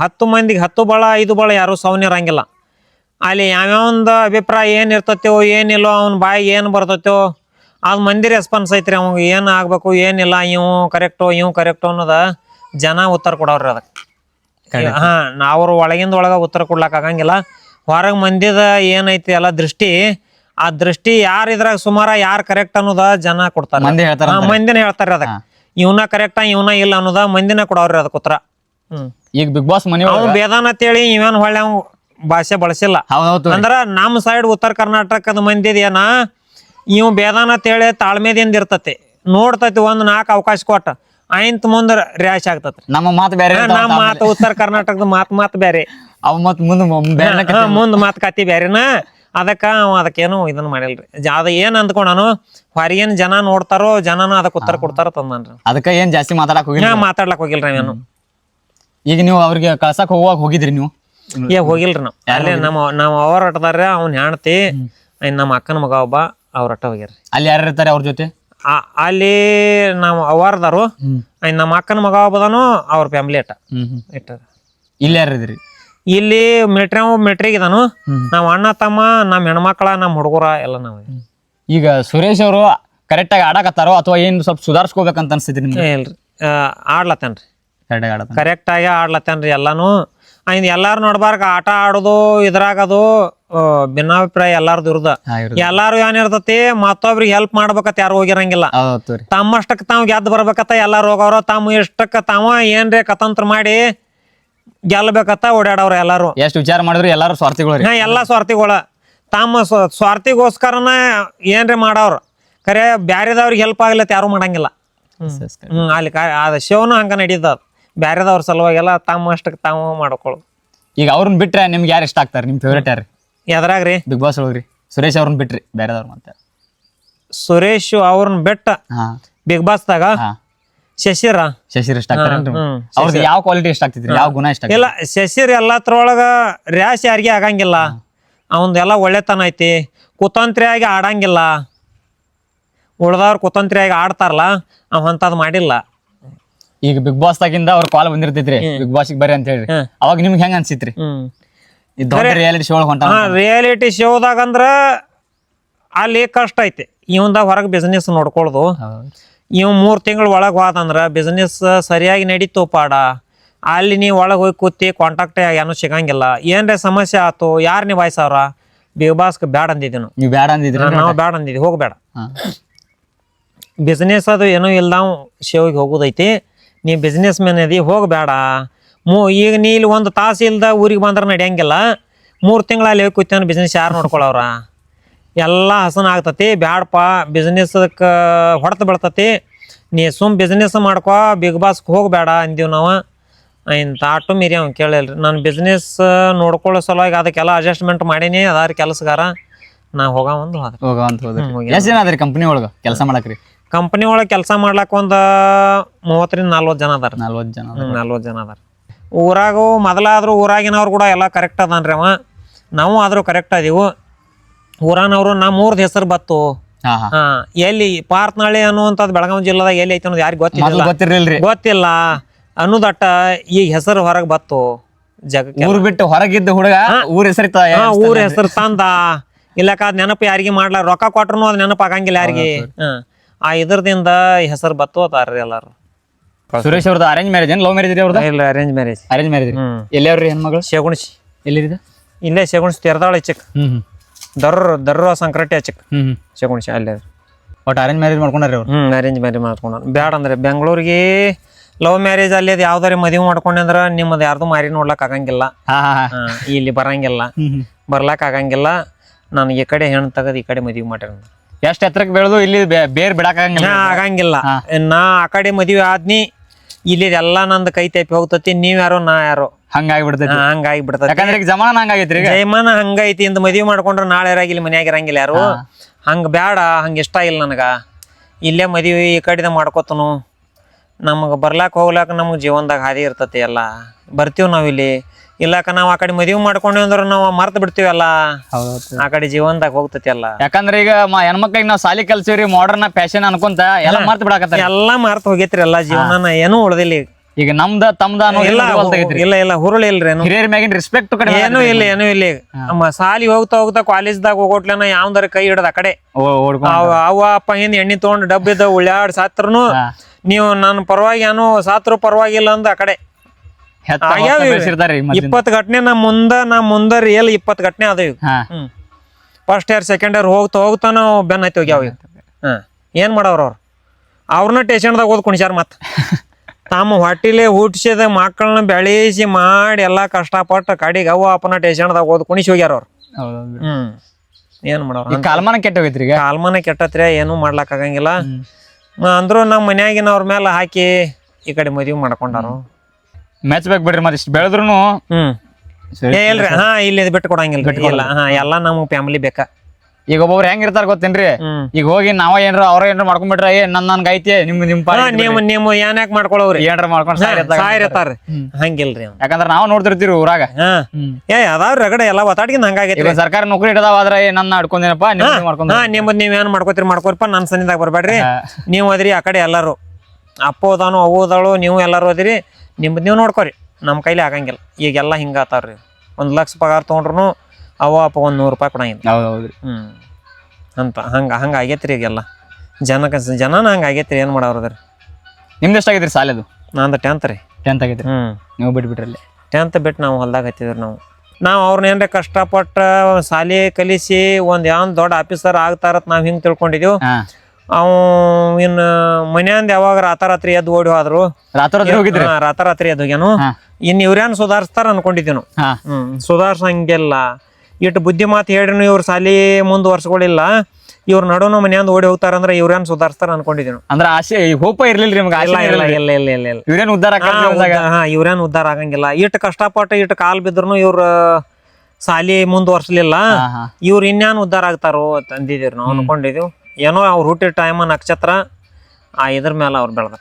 ಹತ್ತು ಮಂದಿಗೆ ಹತ್ತು ಬಳ ಐದು ಬಳ ಯಾರು ಸೌನ್ಯರಂಗಿಲ್ಲ ಅಲ್ಲಿ ಯಾವ್ಯಾವಂದ ಅಭಿಪ್ರಾಯ ಏನು ಇರ್ತತ್ಯೋ ಏನಿಲ್ಲೋ ಅವ್ನ ಬಾಯಿಗೆ ಏನು ಬರ್ತತ್ಯೋ ಅದು ಮಂದಿ ರೆಸ್ಪಾನ್ಸ್ ಐತ್ರಿ ಅವಾಗ. ಏನು ಆಗ್ಬೇಕು ಏನಿಲ್ಲ ಇವು ಕರೆಕ್ಟು ಇವು ಕರೆಕ್ಟು ಅನ್ನೋದ ಜನ ಉತ್ತರ ಕೊಡವ್ರಿ ಅದಕ್ಕೆ. ಹಾ ಅವ್ರು ಒಳಗಿಂದ ಒಳಗ ಉತ್ತರ ಕೊಡ್ಲಕ್ಕೆ ಆಗಂಗಿಲ್ಲ. ಹೊರಗೆ ಮಂದಿದ ಏನೈತಿ ಎಲ್ಲ ದೃಷ್ಟಿ ಆ ದೃಷ್ಟಿ ಯಾರು ಇದ್ರಾಗ ಸುಮಾರ ಯಾರು ಕರೆಕ್ಟ್ ಅನ್ನೋದ ಜನ ಕೊಡ್ತಾರ ಮಂದಿನ ಹೇಳ್ತಾರೆ ಅದಕ್ಕೆ. ಇವನ ಕರೆಕ್ಟಾ ಇವನ ಇಲ್ಲ ಅನ್ನೋದ ಮಂದಿನ ಕೊಡವ್ರಿ ಅದಕ್ಕೆ ಉತ್ತರ. ಹ್ಮ್. ಈಗ ಬಿಗ್ ಬಾಸ್ ಮನಿ ಬೇದಾನ ಅಂತೇಳಿ ಇವೇನ್ ಹೊಳ್ಳೆ ಭಾಷೆ ಬಳಸಿಲ್ಲ. ಹೌದೌದು ಅಂದ್ರ ನಮ್ಮ ಸೈಡ್ ಉತ್ತರ ಕರ್ನಾಟಕದ ಮಂದಿದ ಏನ ಇವ್ ಬೇದಾನ ತೇಳೆ ತಾಳ್ಮೆದಿಂದ ಇರ್ತತಿ. ನೋಡ್ತತಿ ಒಂದ್ ನಾಲ್ಕು ಅವಕಾಶ ಕೊಟ್ಟ. ಐಂತ್ ಮುಂದ ರ್ಯಾಶ್ ಆಗ್ತತಿ ನಮ್ಮ ಮಾತು ಬೇರೆ ನಮ್ಮ ಮಾತು ಉತ್ತರ ಕರ್ನಾಟಕದ ಮಾತ್ ಮಾತ್ ಬೇರೆ ಅವ್ ಮತ್ ಮುಂದೆ ಮುಂದ ಮುಂದ್ ಮಾತ್ ಕತಿ ಬೇರೆನ ಅದಕ್ಕ ಅವ ಅದಕ್ಕೇನು ಇದನ್ನ ಮಾಡಿಲ್ರಿ. ಅದ ಏನ್ ಅಂದ್ಕೊಂಡಾನು ಹೊರಗಿನ ಜನ ನೋಡ್ತಾರೋ ಜನನ ಅದಕ್ಕೆ ಉತ್ತರ ಕೊಡ್ತಾರ ತಂದನ್ರಿ ಅದಕ್ಕ ಏನ್ ಜಾಸ್ತಿ ಮಾತಾಡಕ್ ಹೋಗಿಲ್ಲ ಮಾತಾಡ್ಲಕ್ ಹೋಗಿಲ್ರಿ ನಾವೇನು ಈಗ ನೀವು ಅವ್ರಿಗೆ ಕಳ್ಸಕ್ ಹೋಗುವಾಗ ಹೋಗಿದ್ರಿ ನೀವು? ಏ ಹೋಗಿಲ್ರಿ ನಾವು. ಅಲ್ಲೇ ನಮ್ಮ ನಮ್ಮ ಅವ್ರ ಅಟ್ಟದಾರ ಅವ್ನ ಹೆಣ್ತಿ ನಮ್ಮ ಅಕ್ಕನ ಮಗ ಒಬ್ಬ ಅವ್ರ ಅಟ್ಟ ಹೋಗ್ಯಾರ್ರಿ. ಅಲ್ಲಿ ಯಾರು ಇರ್ತಾರೆ ಅವ್ರ ಜೊತೆ? ಆ- ಅಲ್ಲಿ ನಾವು ಅವಾರದಾರು ನಮ್ಮ ಅಕ್ಕನ ಮಗ ಒಬ್ಬದನು ಅವ್ರ ಫ್ಯಾಮಿಲಿ ಅಟ್ಟ. ಇಟ್ಟಾರ. ಇಲ್ಲಿ ಯಾರು ಇದ್ರಿ? ಇಲ್ಲಿ ಮಿಲ್ಟ್ರಿ ಮಿಲ್ಟ್ರಿಗೆ ಇದಾನು. ನಮ್ಮ ನಾವು ಅಣ್ಣ ತಮ್ಮ ನಮ್ಮ ಹೆಣ್ಮಕ್ಳ ನಮ್ಮ ಹುಡುಗರ ಎಲ್ಲ ನಾವು. ಈಗ ಸುರೇಶ್ ಅವರು ಕರೆಕ್ಟ್ ಆಗಿ ಆಡಕತ್ತಾರೋ ಅಥವಾ ಏನ್ ಸ್ವಲ್ಪ ಸುಧಾರಿಸ್ಕೋಬೇಕಂತ ಅನ್ಸ್ತೈತಿ ನಿಮ್ಗೆ? ಇಲ್ರಿ. ಆಡ್ಲತ್ತೇನ್ರಿ. ಕರೆಕ್ಟ್ ಆಗಿ ಆಡ್ಲತ್ತೇನ್ರಿ ಎಲ್ಲಾನು. ಇನ್ ಎಲ್ಲಾರು ನೋಡ್ಬಾರ್ಕ ಆಟ ಆಡೋದು ಇದ್ರಾಗದು ಅದು ಭಿನ್ನಾಭಿಪ್ರಾಯ ಎಲ್ಲಾರ್ದು ಇರುದ. ಎಲ್ಲಾರು ಏನಿರ್ತತಿ ಮತ್ತೊಬ್ರಿಗೆ ಹೆಲ್ಪ್ ಮಾಡ್ಬೇಕತ್ತ ಯಾರು ಹೋಗಿರಂಗಿಲ್ಲ. ತಮ್ಮಷ್ಟಕ್ಕೆ ತಾವು ಗೆದ್ದು ಬರ್ಬೇಕತ್ತ ಎಲ್ಲಾರು ಹೋಗೋರು ತಮ್ಮ ಇಷ್ಟಕ್ಕೆ ತಾವ ಏನ್ರಿ ಕತಂತ್ರ ಮಾಡಿ ಗೆಲ್ಬೇಕತ್ತ ಓಡಾಡವ್ರ ಎಲ್ಲಾರು. ಎಷ್ಟು ವಿಚಾರ ಮಾಡಿದ್ರು ಎಲ್ಲಾರು ಸ್ವಾರ್ಥಿಗಳು ಎಲ್ಲಾ ಸ್ವಾರ್ಥಿಗಳ. ತಮ್ಮ ಸ್ವ- ಸ್ವಾರ್ಥಿಗೋಸ್ಕರನ ಏನ್ರಿ ಮಾಡವ್ರ. ಖರೆ ಬ್ಯಾರೆದವ್ರಿಗೆ ಹೆಲ್ಪ್ ಆಗ್ಲತ್ತ ಯಾರು ಮಾಡಂಗಿಲ್ಲ. ಹ್ಮ್. ಅಲ್ಲಿ ಶಿವನು ಹಂಗ ನಡೀತದ. ಬ್ಯಾರೆದವ್ರ ಸಲುವಾಗೆಲ್ಲ ತಮ್ಮ ಅಷ್ಟಕ್ಕೆ ತಾವು ಮಾಡ್ಕೊಳ್ಳೋದು ಈಗ ಅವ್ರನ್ನ ಬಿಟ್ರೆ ನಿಮ್ಗೆ ಯಾರು ಇಷ್ಟ ಆಗ್ತಾರೆ? ನಿಮ್ಮ ಫೇವ್ರೇಟ್ ಯಾರು? ರೀ? Big boss ಒಳಗ್ರಿ. ಸುರೇಶ್ ಅವ್ರನ್ನ ಬಿಟ್ರಿ ಬೇರೆದವ್ರು ಮತ್ತೆ? ಸುರೇಶ್ ಅವ್ರನ್ನ ಬೆಟ್ಟ ಹಾ. ಬಿಗ್ ಬಾಸ್ದಾಗ ಹಾ. ಶಶಿರ. ಶಶಿರ್ ಇಷ್ಟ ಆಗ್ತಾರೆ ಹ್ಮ್, ಅವ್ರದ್ದು ಯಾವ ಕ್ವಾಲಿಟಿ ಇಷ್ಟ ಆಗ್ತಿದ್ರಿ ಯಾವ ಗುಣ ಇಷ್ಟ ಇಲ್ಲ ಶಶಿರ್ ಎಲ್ಲತ್ರೊಳಗ ರ್ಯಾಶ್ ಯಾರಿಗೆ ಆಗಂಗಿಲ್ಲ. ಅವಂದೆಲ್ಲ ಒಳ್ಳೆತನ ಐತಿ. ಕುತಂತ್ರಿಯಾಗಿ ಆಡಂಗಿಲ್ಲ. ಉಳ್ದವ್ರು ಕುತಂತ್ರಿಯಾಗಿ ಆಡ್ತಾರಲ್ಲ ಅವಂಥದ್ದು ಮಾಡಿಲ್ಲ. ಈಗ ಬಿಗ್ ಬಾಸ್ ದಾಗಿಂದ ಅವ್ರ ಕಾಲ್ ಬಂದಿರ್ತೈತ್ರಿ. ಬಿಗ್ ಬಾಸ್ ಬರ್ರಿ ಅಂತ ಹೇಳಿ. ಅವಾಗ ನಿಮ್ಗೆ ಹೆಂಗ ಅನ್ಸಿತ್ರಿ? ರಿಯಾಲಿಟಿ ಶೋ ಹೊಂಟ ರಿಯಾಲಿಟಿ ಶೋದಾಗ ಅಂದ್ರ ಅಲ್ಲಿ ಕಷ್ಟ ಐತಿ. ಇವಂದ ಹೊರಗೆ ಬಿಸ್ನೆಸ್ ನೋಡ್ಕೊಳ್ದು. ಇವ್ ಮೂರ್ ತಿಂಗಳು ಒಳಗೆ ಹೋದಂದ್ರ ಬಿಸ್ನೆಸ್ ಸರಿಯಾಗಿ ನಡೀತು ಪಾಡ. ಅಲ್ಲಿ ನೀವು ಒಳಗೆ ಹೋಗಿ ಕೂತಿ ಕಾಂಟ್ಯಾಕ್ಟ್ ಏನು ಸಿಗಂಗಿಲ್ಲ. ಏನ್ರ ಸಮಸ್ಯೆ ಆತು ಯಾರು ನಿಭಾಯಿಸವ್ರ ಬಿಗ್ ಬಾಸ್ಗೆ ಬ್ಯಾಡ ಅಂದಿದ್ದೆ ನಾವು ನೀವು ಬ್ಯಾಡ ಅಂದಿದ್ರಿ ನಾವು ಬ್ಯಾಡ ಅಂದಿದ್ವಿ ಹೋಗ್ಬೇಡ. ಬಿಸ್ನೆಸ್ ಅದು ಏನೂ ಇಲ್ದಾವ್ ಶೋಗೆ ಹೋಗೋದೈತಿ. ನೀ ಬಿಸ್ನೆಸ್ ಮ್ಯಾನ್ ಅದಿ ಹೋಗಬೇಡ. ಮೂ ಈಗ ನೀ ಇಲ್ಲಿ ಒಂದು ತಾಸು ಇಲ್ದ ಊರಿಗೆ ಬಂದ್ರೆ ನಡೆಯಂಗಿಲ್ಲ. ಮೂರು ತಿಂಗಳ ಅಲ್ಲಿ ಕೂತಾನ ಬಿಸ್ನೆಸ್ ಯಾರು ನೋಡ್ಕೊಳವ್ರ? ಎಲ್ಲ ಹಸನ ಆಗ್ತತಿ ಬ್ಯಾಡಪ್ಪ ಬಿಸ್ನೆಸ್ಕ ಹೊಡೆತ ಬೀಳ್ತತಿ. ನೀ ಸುಮ್ ಬಿಸ್ನೆಸ್ ಮಾಡ್ಕೊ ಬಿಗ್ ಬಾಸ್ಗೆ ಹೋಗಬೇಡ ಅಂದೀವಿ ನಾವು. ಇಂಥ ಆಟು ಮೀರಿ ಅವ್ನು ಕೇಳಿಲ್ರಿ ನಾನು ಬಿಸ್ನೆಸ್ ನೋಡ್ಕೊಳ್ಳೋ ಸಲುವಾಗಿ ಅದಕ್ಕೆಲ್ಲ ಅಡ್ಜಸ್ಟ್ಮೆಂಟ್ ಮಾಡೀನಿ ಅದಾರ ಕೆಲಸಗಾರ. ನಾ ಹೋಗ ಒಂದು ಹೋದ. ಹೋಗ. ಅಂತ. ಜನ ಅದ್ರಿ ಕಂಪನಿ ಒಳಗ? ಕೆಲಸ ಮಾಡಕ್ರಿ? ಕಂಪನಿ ಒಳಗೆ ಕೆಲಸ ಮಾಡ್ಲಾಕ ಒಂದ ಮೂವತ್ತರಿಂದ ನಲ್ವತ್ತು ಜನ ಅದಾರ. ನಲ್ವತ್ತು ಜನ ನಲ್ವತ್ತು ಜನ ಅದಾರ. ಊರಾಗೂ ಮೊದಲಾದ್ರೂ ಊರಾಗಿನವ್ರು ಕೂಡ ಎಲ್ಲ ಕರೆಕ್ಟ್ ಅದಾನ್ರಿ ಅವ. ನಾವು ಆದರೂ ಕರೆಕ್ಟ್ ಅದೀವು. ಊರಾನವರು ನಮ್ಮ ಊರ್ದ ಹೆಸರು ಬತ್ತು. ಹಾ ಹಾ. ಹಾ ಎಲ್ಲಿ ಪಾರ್ತ್ನಾಳಿ ಅನ್ನುವಂಥದ್ದು ಬೆಳಗಾವಿ ಜಿಲ್ಲಾದಾಗ ಎಲ್ಲಿ ಐತೆ ಅನ್ನೋದು ಯಾರಿಗೆ ಮೊದಲು ಗೊತ್ತಿಲ್ಲ ಗೊತ್ತಿರ್ಲಿಲ್ರಿ. ಗೊತ್ತಿಲ್ಲ. ಅನ್ನೋದಟ್ಟ ಈ ಹೆಸರು ಹೊರಗೆ ಬತ್ತು. ಜಗಕ್ಕೆ. ಊರ್ ಬಿಟ್ಟು ಹೊರಗಿದ್ದ ಹುಡುಗ ಊರ ಹೆಸರು ಹಾ ಊರ ಹೆಸರು ತಂದ. ಇಲ್ಲಕ ಅದ್ ನೆನಪು ಯಾರಿಗೆ ಮಾಡ್ಲಾರ ರೊಕ್ಕ ಕೊಟ್ರು ಅದ್ ನೆನಪು ಆಗಂಗಿಲ್ಲ ಯಾರಿಗೆ. ಹಾ. ಆ ಇದ್ರದಿಂದ ಹೆಸರು ಬತ್ತೋತಾರ ರೀ ಎಲ್ಲಾರು ಸುರೇಶ್ ಅವ್ರದ್ದು ಅರೇಂಜ್ ಮ್ಯಾರೇಜ್ ಏನ್? ಲವ್ ಮ್ಯಾರೇಜ್ ರೀ ಅವ್ರದ್ದು ಇಲ್ಲ ಅರೇಂಜ್ ಮ್ಯಾರೇಜ್ ಅರೇಂಜ್ ಮ್ಯಾರೇಜ್ ರೀ ಹ್ಮ್. ಎಲ್ಲಿಯವ್ರಿ ಹೆಣ್ಮಗಳು? ಶಗುಣಿಸಿ ಎಲ್ಲಿರಿದ? ಇಲ್ಲೇ ಶಗುಣಿಸಿ ತೆರದಾಳ ಚಿಕ್ಕ ಹ್ಮ್ ಹ್ಮ್. ದರ್ರ ದರ್ರ ಸಂಕ್ರಟಿ ಚಿಕ್ಕ ಹ್ಮ್ ಹ್ಮ್. ಶಗುಣಿಸಿ ಅಲ್ಲೇ. ಒಟ್ಟು ಅರೇಂಜ್ ಮ್ಯಾರೇಜ್ ಮಾಡ್ಕೊಂಡ್ರಿ ಅವ್ರು? ಹ್ಮ್ ಅರೇಂಜ್ ಮ್ಯಾರೇಜ್ ಮಾಡ್ಕೊಂಡ್ರು. ಬ್ಯಾಡ ಅಂದ್ರೆ ಬೆಂಗಳೂರಿಗೆ ಲವ್ ಮ್ಯಾರೇಜ್ ಅಲ್ಲಿ ಅದು ಯಾವ್ದಾರ ಮದುವೆ ಮಾಡ್ಕೊಂಡೆ ಅಂದ್ರೆ ನಿಮ್ಮದು ಯಾರ್ದು ಮಾರಿ ನೋಡ್ಲಕ್ ಆಗಂಗಿಲ್ಲ. ಹಾ ಹಾ ಹಾ. ಹಾ, ಇಲ್ಲಿ ಬರಂಗಿಲ್ಲ. ಹ್ಮ್ ಹ್ಮ್. ಬರ್ಲಕ್ ಆಗಂಗಿಲ್ಲ. ನನಗೆ ಈ ಕಡೆ ಹೆಣ್ಣು ತೆಗೆದು ಈ ಕಡೆ ಮದುವೆ ಮಾಡ್ಯಾರ ಎಷ್ಟ್ ಎತ್ತರಕ್ಕೆ ಬೆಳೆದು ಇಲ್ಲಿ ಬೇ- ಬೇರ್ ಬಿಡಕ್ಕಾಗಂಗಿಲ್ಲ ಹಾ ಆಗಂಗಿಲ್ಲ. ನಾ ಆ ಕಡೆ ಮದುವೆ ಆದ್ನಿ ಇಲ್ಲಿ ಎಲ್ಲಾ ನಂದು ಕೈ ತಪ್ಪಿ ಹೋಗ್ತತಿ ನೀವ್ ಯಾರೋ ನಾ ಯಾರೋ. ಹಂಗಾಗಿ ಬಿಡ್ತೈತಿ ಹಂಗಾಗಿ ಬಿಡ್ತತಿ ಯಾಕಂದ್ರೆ ಈಗ ಜಮಾನ ಹಂಗಾಗೈತ್ರಿ ಈಗ? ಜಯಮಾನ ಹಂಗೈತಿ ಇಂದ ಮದ್ವಿ ಮಾಡ್ಕೊಂಡ್ರ ನಾಳೆ ಇರಾಗಿ ಇಲ್ಲಿ ಮನ್ಯಾಗ ಇರಂಗಿಲ್ಲ ಯಾರು? ಹಂಗ ಬ್ಯಾಡ ಹಂಗ ಇಷ್ಟ ಇಲ್ಲ ನನಗ. ಇಲ್ಲೇ ಮದ್ವಿ ಈ ಕಡೆದ ಮಾಡ್ಕೋತನು. ನಮಗ ಬರ್ಲಾಕ್ ಹೋಗ್ಲಾಕ ನಮ್ಗೆ ಜೀವನದಾಗ ಹಾದಿ ಇರ್ತತಿ ಎಲ್ಲ. ಬರ್ತೀವಿ ನಾವ್ ಇಲ್ಲಿ. ಇಲ್ಲಾಕ ನಾವು ಆ ಕಡೆ ಮದುವೆ ಮಾಡ್ಕೊಂಡ್ವಿ ಅಂದ್ರೆ ನಾವು ಮರ್ತ ಬಿಡ್ತೀವಲ್ಲ ಹೌದು ಆ ಕಡೆ ಜೀವನದಾಗ ಹೋಗ್ತತಿ ಎಲ್ಲ ಯಾಕಂದ್ರೆ ಈಗ ಮ- ಹೆಣ್ಮಕ್ಳಿಗೆ ನಾವು ಸಾಲಿ ಕಲ್ಸಿವ್ರಿ ಮಾಡರ್ನ್ ಫ್ಯಾಷನ್ ಅನ್ಕೊಂತ ಎಲ್ಲ ಮರ್ತ ಬಿಡಾಕತ್ತಾರ. ಎಲ್ಲ ಮರ್ತ ಹೋಗೈತ್ರಿ ಎಲ್ಲ ಜೀವನ ಏನೂ ಉಳ್ದಿಲ್ಲ ಈಗ. ಈಗ ನಮ್ದ ತಮ್ದ ಇಲ್ಲ ಇಲ್ಲ ಇಲ್ಲ ಹುರುಳಿ ಇಲ್ರಿ ಏನು. ಹಿರಿಯರ ಮ್ಯಾಗಿನ ರೆಸ್ಪೆಕ್ಟ್ ಕಡಿಮೆ ಏನೂ ಇಲ್ಲ ಏನೂ ಇಲ್ಲ ನಮ್ಮ ಸಾಲಿ ಹೋಗ್ತಾ ಹೋಗ್ತಾ ಕಾಲೇಜ್ದಾಗ ಹೋಗೋಟ್ಲೆನ ಯಾವ್ದಾರ ಕೈ ಹಿಡ್ದ ಆ ಕಡೆ. ಓಡ್ಕೊಂಡ್ ಅವ ಅಪ್ಪ ಹಿಂದ್ ಎಣ್ಣೆ ತಗೊಂಡ್ ಡಬ್ಬಿದ ಉಳ್ಯಾಡ್ ಸಾತ್ರನು ಹಾ. ನೀವು ನನ್ನ ಪರವಾಗಿ ಏನು ಸಾತ್ರು ಪರವಾಗಿಲ್ಲ ಅಂದ ಆ ಕಡೆ. ಇಪ್ಪತ್ತು ಘಟನೆ ನಮ್ಮ ಮುಂದ ನಮ್ಮ ಮುಂದ ರಿಯಲ್ ಇಪ್ಪತ್ತು ಘಟನೆ ಅದ ಫಸ್ಟ್ ಇಯರ್ ಸೆಕೆಂಡ್ ಇಯರ್ ಹೋಗ್ತಾ ಹೋಗ್ತಾ ನಾವು ಬೆನ್ ಆಯ್ತು ಹೋಗ್ಯಾವ ಹಾ. ಏನ್ ಮಾಡವ್ರ ಅವ್ರು? ಅವ್ರನ್ನ ಟೇಷನ್ದಾಗ ಓದ್ ಕುಣಿಸ್ಯಾರ ಮತ್ತ. ತಮ್ಮ ಹೊಟ್ಟಿಲೆ ಹುಟ್ಟಿಸಿದ ಮಕ್ಕಳನ್ನ ಬೆಳೆಸಿ ಮಾಡಿ ಎಲ್ಲಾ ಕಷ್ಟಪಟ್ಟು ಕಡೆಗೆ ಅವು ಅಪ್ಪನ ಟೇಷನ್ದಾಗ ಓದ್ ಕುಣಿಸಿ ಹೋಗ್ಯಾರ ಅವ್ರು. ಏನ್ ಮಾಡವ್ರ? ಈಗ ಕಾಲ್ಮಾನ ಕೆಟ್ಟ ಹೋಗೈತ್ರಿ ಕಾಲ್ಮಾನ ಕೆಟ್ಟತ್ರಿ ಏನು ಏನೂ ಮಾಡ್ಲಾಕ್ ಆಗಂಗಿಲ್ಲ. ಅಂದ್ರು ನಮ್ಮ ಮನ್ಯಾಗಿನವ್ರ ಮೇಲೆ ಹಾಕಿ ಈ ಕಡೆ ಮದುವೆ ಮಾಡ್ಕೊಂಡಾರು. ಮೆಚ್ಬೇಕು ಬಿಡ್ರಿ ಮತ್ತೆ ಇಷ್ಟು ಬೆಳೆದ್ರು ಹ್ಮ್. ಏ ಇಲ್ರಿ. ಹಾ ಇಲ್ಲಿ ಬಿಟ್ಟು ಕೊಡಂಗಿಲ್ಲ ಇಲ್ಲ. ಹಾ ಎಲ್ಲ ನಮ್ಗೆ ಫ್ಯಾಮಿಲಿ ಬೇಕಾ? ಈಗ ಒಬ್ಬೊಬ್ರು ಹೆಂಗ್ ಇರ್ತಾರ ಗೊತ್ತೇನ್ರಿ? ಈಗ ಹೋಗಿ ನಾವ ಏನ್ರ ಅವ್ರ ಏನ್ರ ಮಾಡ್ಕೊಂಡ್ಬಿಟ್ರ ಏ ನನ್ ನನ್ಗ ಐತಿ ನಿಮ್ ನಿಮ್ ನೀವು ನೀವು ಏನ್ಯಾಕ್ ಮಾಡ್ಕೊಳವ್ರಿ? ಏನ್ರ ಮಾಡ್ಕೊಂಡ್ ಸಾಯ್ರಿ ಹಂಗಿಲ್ರಿ. ಯಾಕಂದ್ರ ನಾವ್ ನೋಡ್ತಿರ್ತೀವಿ ಊರಾಗ. ಏ ಅದಾವ್ರಿ ರಗಡೆ ಎಲ್ಲ ಒತ್ತಾಡ್ಗಿಂದ ಹಂಗಾಗೈತಿ ಸರ್ಕಾರ ಸರ್ಕಾರಿ ನೌಕರಿ ಇಡದಾವ ಆದ್ರ ಏ ನನ್ನ ಅಡ್ಕೊಂಡೇನಪ್ಪ ನಿಮ್ ನೀವ್ ಮಾಡ್ಕೊಂಡ್ ಏನ್ ಮಾಡ್ಕೋತೀರಿ ಮಾಡ್ಕೋರಿಪ್ಪ ನನ್ ಸನ್ನಿದಾಗ ಬರ್ಬೇಡ್ರಿ. ನೀವು ಅದ್ರಿ ಆ ಕಡೆ ಎಲ್ಲಾರು. ಅಪ್ಪ ಓದಾನು ಅವು ಓದಾಳು ನೀವು ಎಲ್ಲಾರು ಓದಿರಿ ನಿಮ್ದು ನೀವು ನೋಡ್ಕೊರಿ ನಮ್ಮ ಕೈಲಿ ಆಗಂಗಿಲ್ಲ. ಈಗೆಲ್ಲ ಹಿಂಗೆ ಆತಾವ್ರಿ ಒಂದು ಲಕ್ಷ ಪಗಾರ ತೊಗೊಂಡ್ರು ಅವ ಅಪ್ಪ ಒಂದು ನೂರು ರೂಪಾಯಿ ಕೊಡಂಗಿಲ್ಲ. ಹೌದು ಹ್ಮ್. ಅಂತ ಹಂಗೆ ಹಂಗೆ ಆಗೈತ್ರಿ ಈಗೆಲ್ಲ. ಜನಕ್ಕೆ ಜನನ ಹಂಗೆ ಆಗೈತ್ರಿ ಏನು ಮಾಡೋರದ್ರಿ ನಿಮ್ದು ಎಷ್ಟಾಗೈತ್ರಿ ಸಾಲದು? ನಂದು ಟೆಂತ್ ರೀ. ಟೆಂತ್ ಆಗೈತ್ರಿ. ಹ್ಞೂ ನೀವು ಬಿಟ್ಬಿಟ್ರಿ ಅಲ್ಲಿ. ಟೆಂತ್ ಬಿಟ್ಟು ನಾವು ಹೊಲ್ದಾಗ ಹತ್ತಿದ್ರಿ ನಾವು. ನಾವು ಅವ್ರನ್ನ ಏನ್ರ ಕಷ್ಟಪಟ್ಟು ಶಾಲೆ ಕಲಿಸಿ ಒಂದು ಯಾವ ದೊಡ್ಡ ಆಫೀಸರ್ ಆಗ್ತಾರತ್ ನಾವು ಹಿಂಗೆ ತಿಳ್ಕೊಂಡಿದ್ದೀವಿ ಹಾ. ಅವ್ ಇನ್ ಮನ್ಯಾಂದ ಯಾವಾಗ ರಾತಾರಾತ್ರಿ ಎದ್ದು ಓಡಿ ಹೋದ್ರು. ರಾತ್ರಿ ಹೋಗಿದ್ರಿ? ಹಾ, ರಾತಾರಾತ್ರಿ ಎದ್ದು ಹೋಗ್ಯಾನು. ಹಾ. ಇನ್ ಇವ್ರೇನ್ ಸುಧಾರಿಸ್ತಾರ ಅನ್ಕೊಂಡಿದ್ದೇನು. ನಾವು ಹಾ. ಹ್ಮ್ ಸುಧಾರ್ಸಂಗಿಲ್ಲ. ಇಟ್ಟು ಬುದ್ಧಿ ಮಾತು ಹೇಳಿನು ಇವ್ರ ಸಾಲಿ ಮುಂದುವರ್ಸ್ಕೊಳ್ಳಿಲ್ಲ ಇವ್ರ ನಡುನು ಮನ್ಯಾಂದ ಓಡಿ ಹೋಗ್ತಾರಂದ್ರ ಇವ್ರೇನ್ ಸುಧಾರಿಸ್ತಾರ ಅನ್ಕೊಂಡಿದ್ದೇನು. ಅಂದ್ರ ಆಸೆ ಹೋಪ ನಿಮ್ಗೆ ಆಸೆ ಇಲ್ಲ ಇಲ್ಲ ಇಲ್ಲ ಇಲ್ಲ ಇಲ್ಲ ಇಲ್ಲ. ಇವ್ರೇನ್ ಉದ್ದಾರ ಹಾ, ಉದ್ದ- ಹಾ ಇವ್ರೇನ್ ಉದ್ಧಾರ ಆಗಂಗಿಲ್ಲ ಇಟ್ಟು ಕಷ್ಟಪಟ್ಟು ಇಟ್ಟು ಕಾಲ್ ಬಿದ್ರು ಇವ್ರ ಸಾಲಿ ಮುಂದುವರ್ಸ್ಲಿಲ್ಲ ಇವ್ರ ಇನ್ಯಾನ್ ಉದ್ದಾರ ಆಗ್ತಾರೋ ಅಂತ ನಾವು ಅನ್ಕೊಂಡಿದ್ದೀವಿ. ಏನೋ ಅವ್ರು ಹುಟ್ಟಿದ ಟೈಮ್ ನಕ್ಷತ್ರ ಆ ಇದ್ರ ಮೇಲೆ ಅವ್ರು ಬೆಳೆದ್ರು.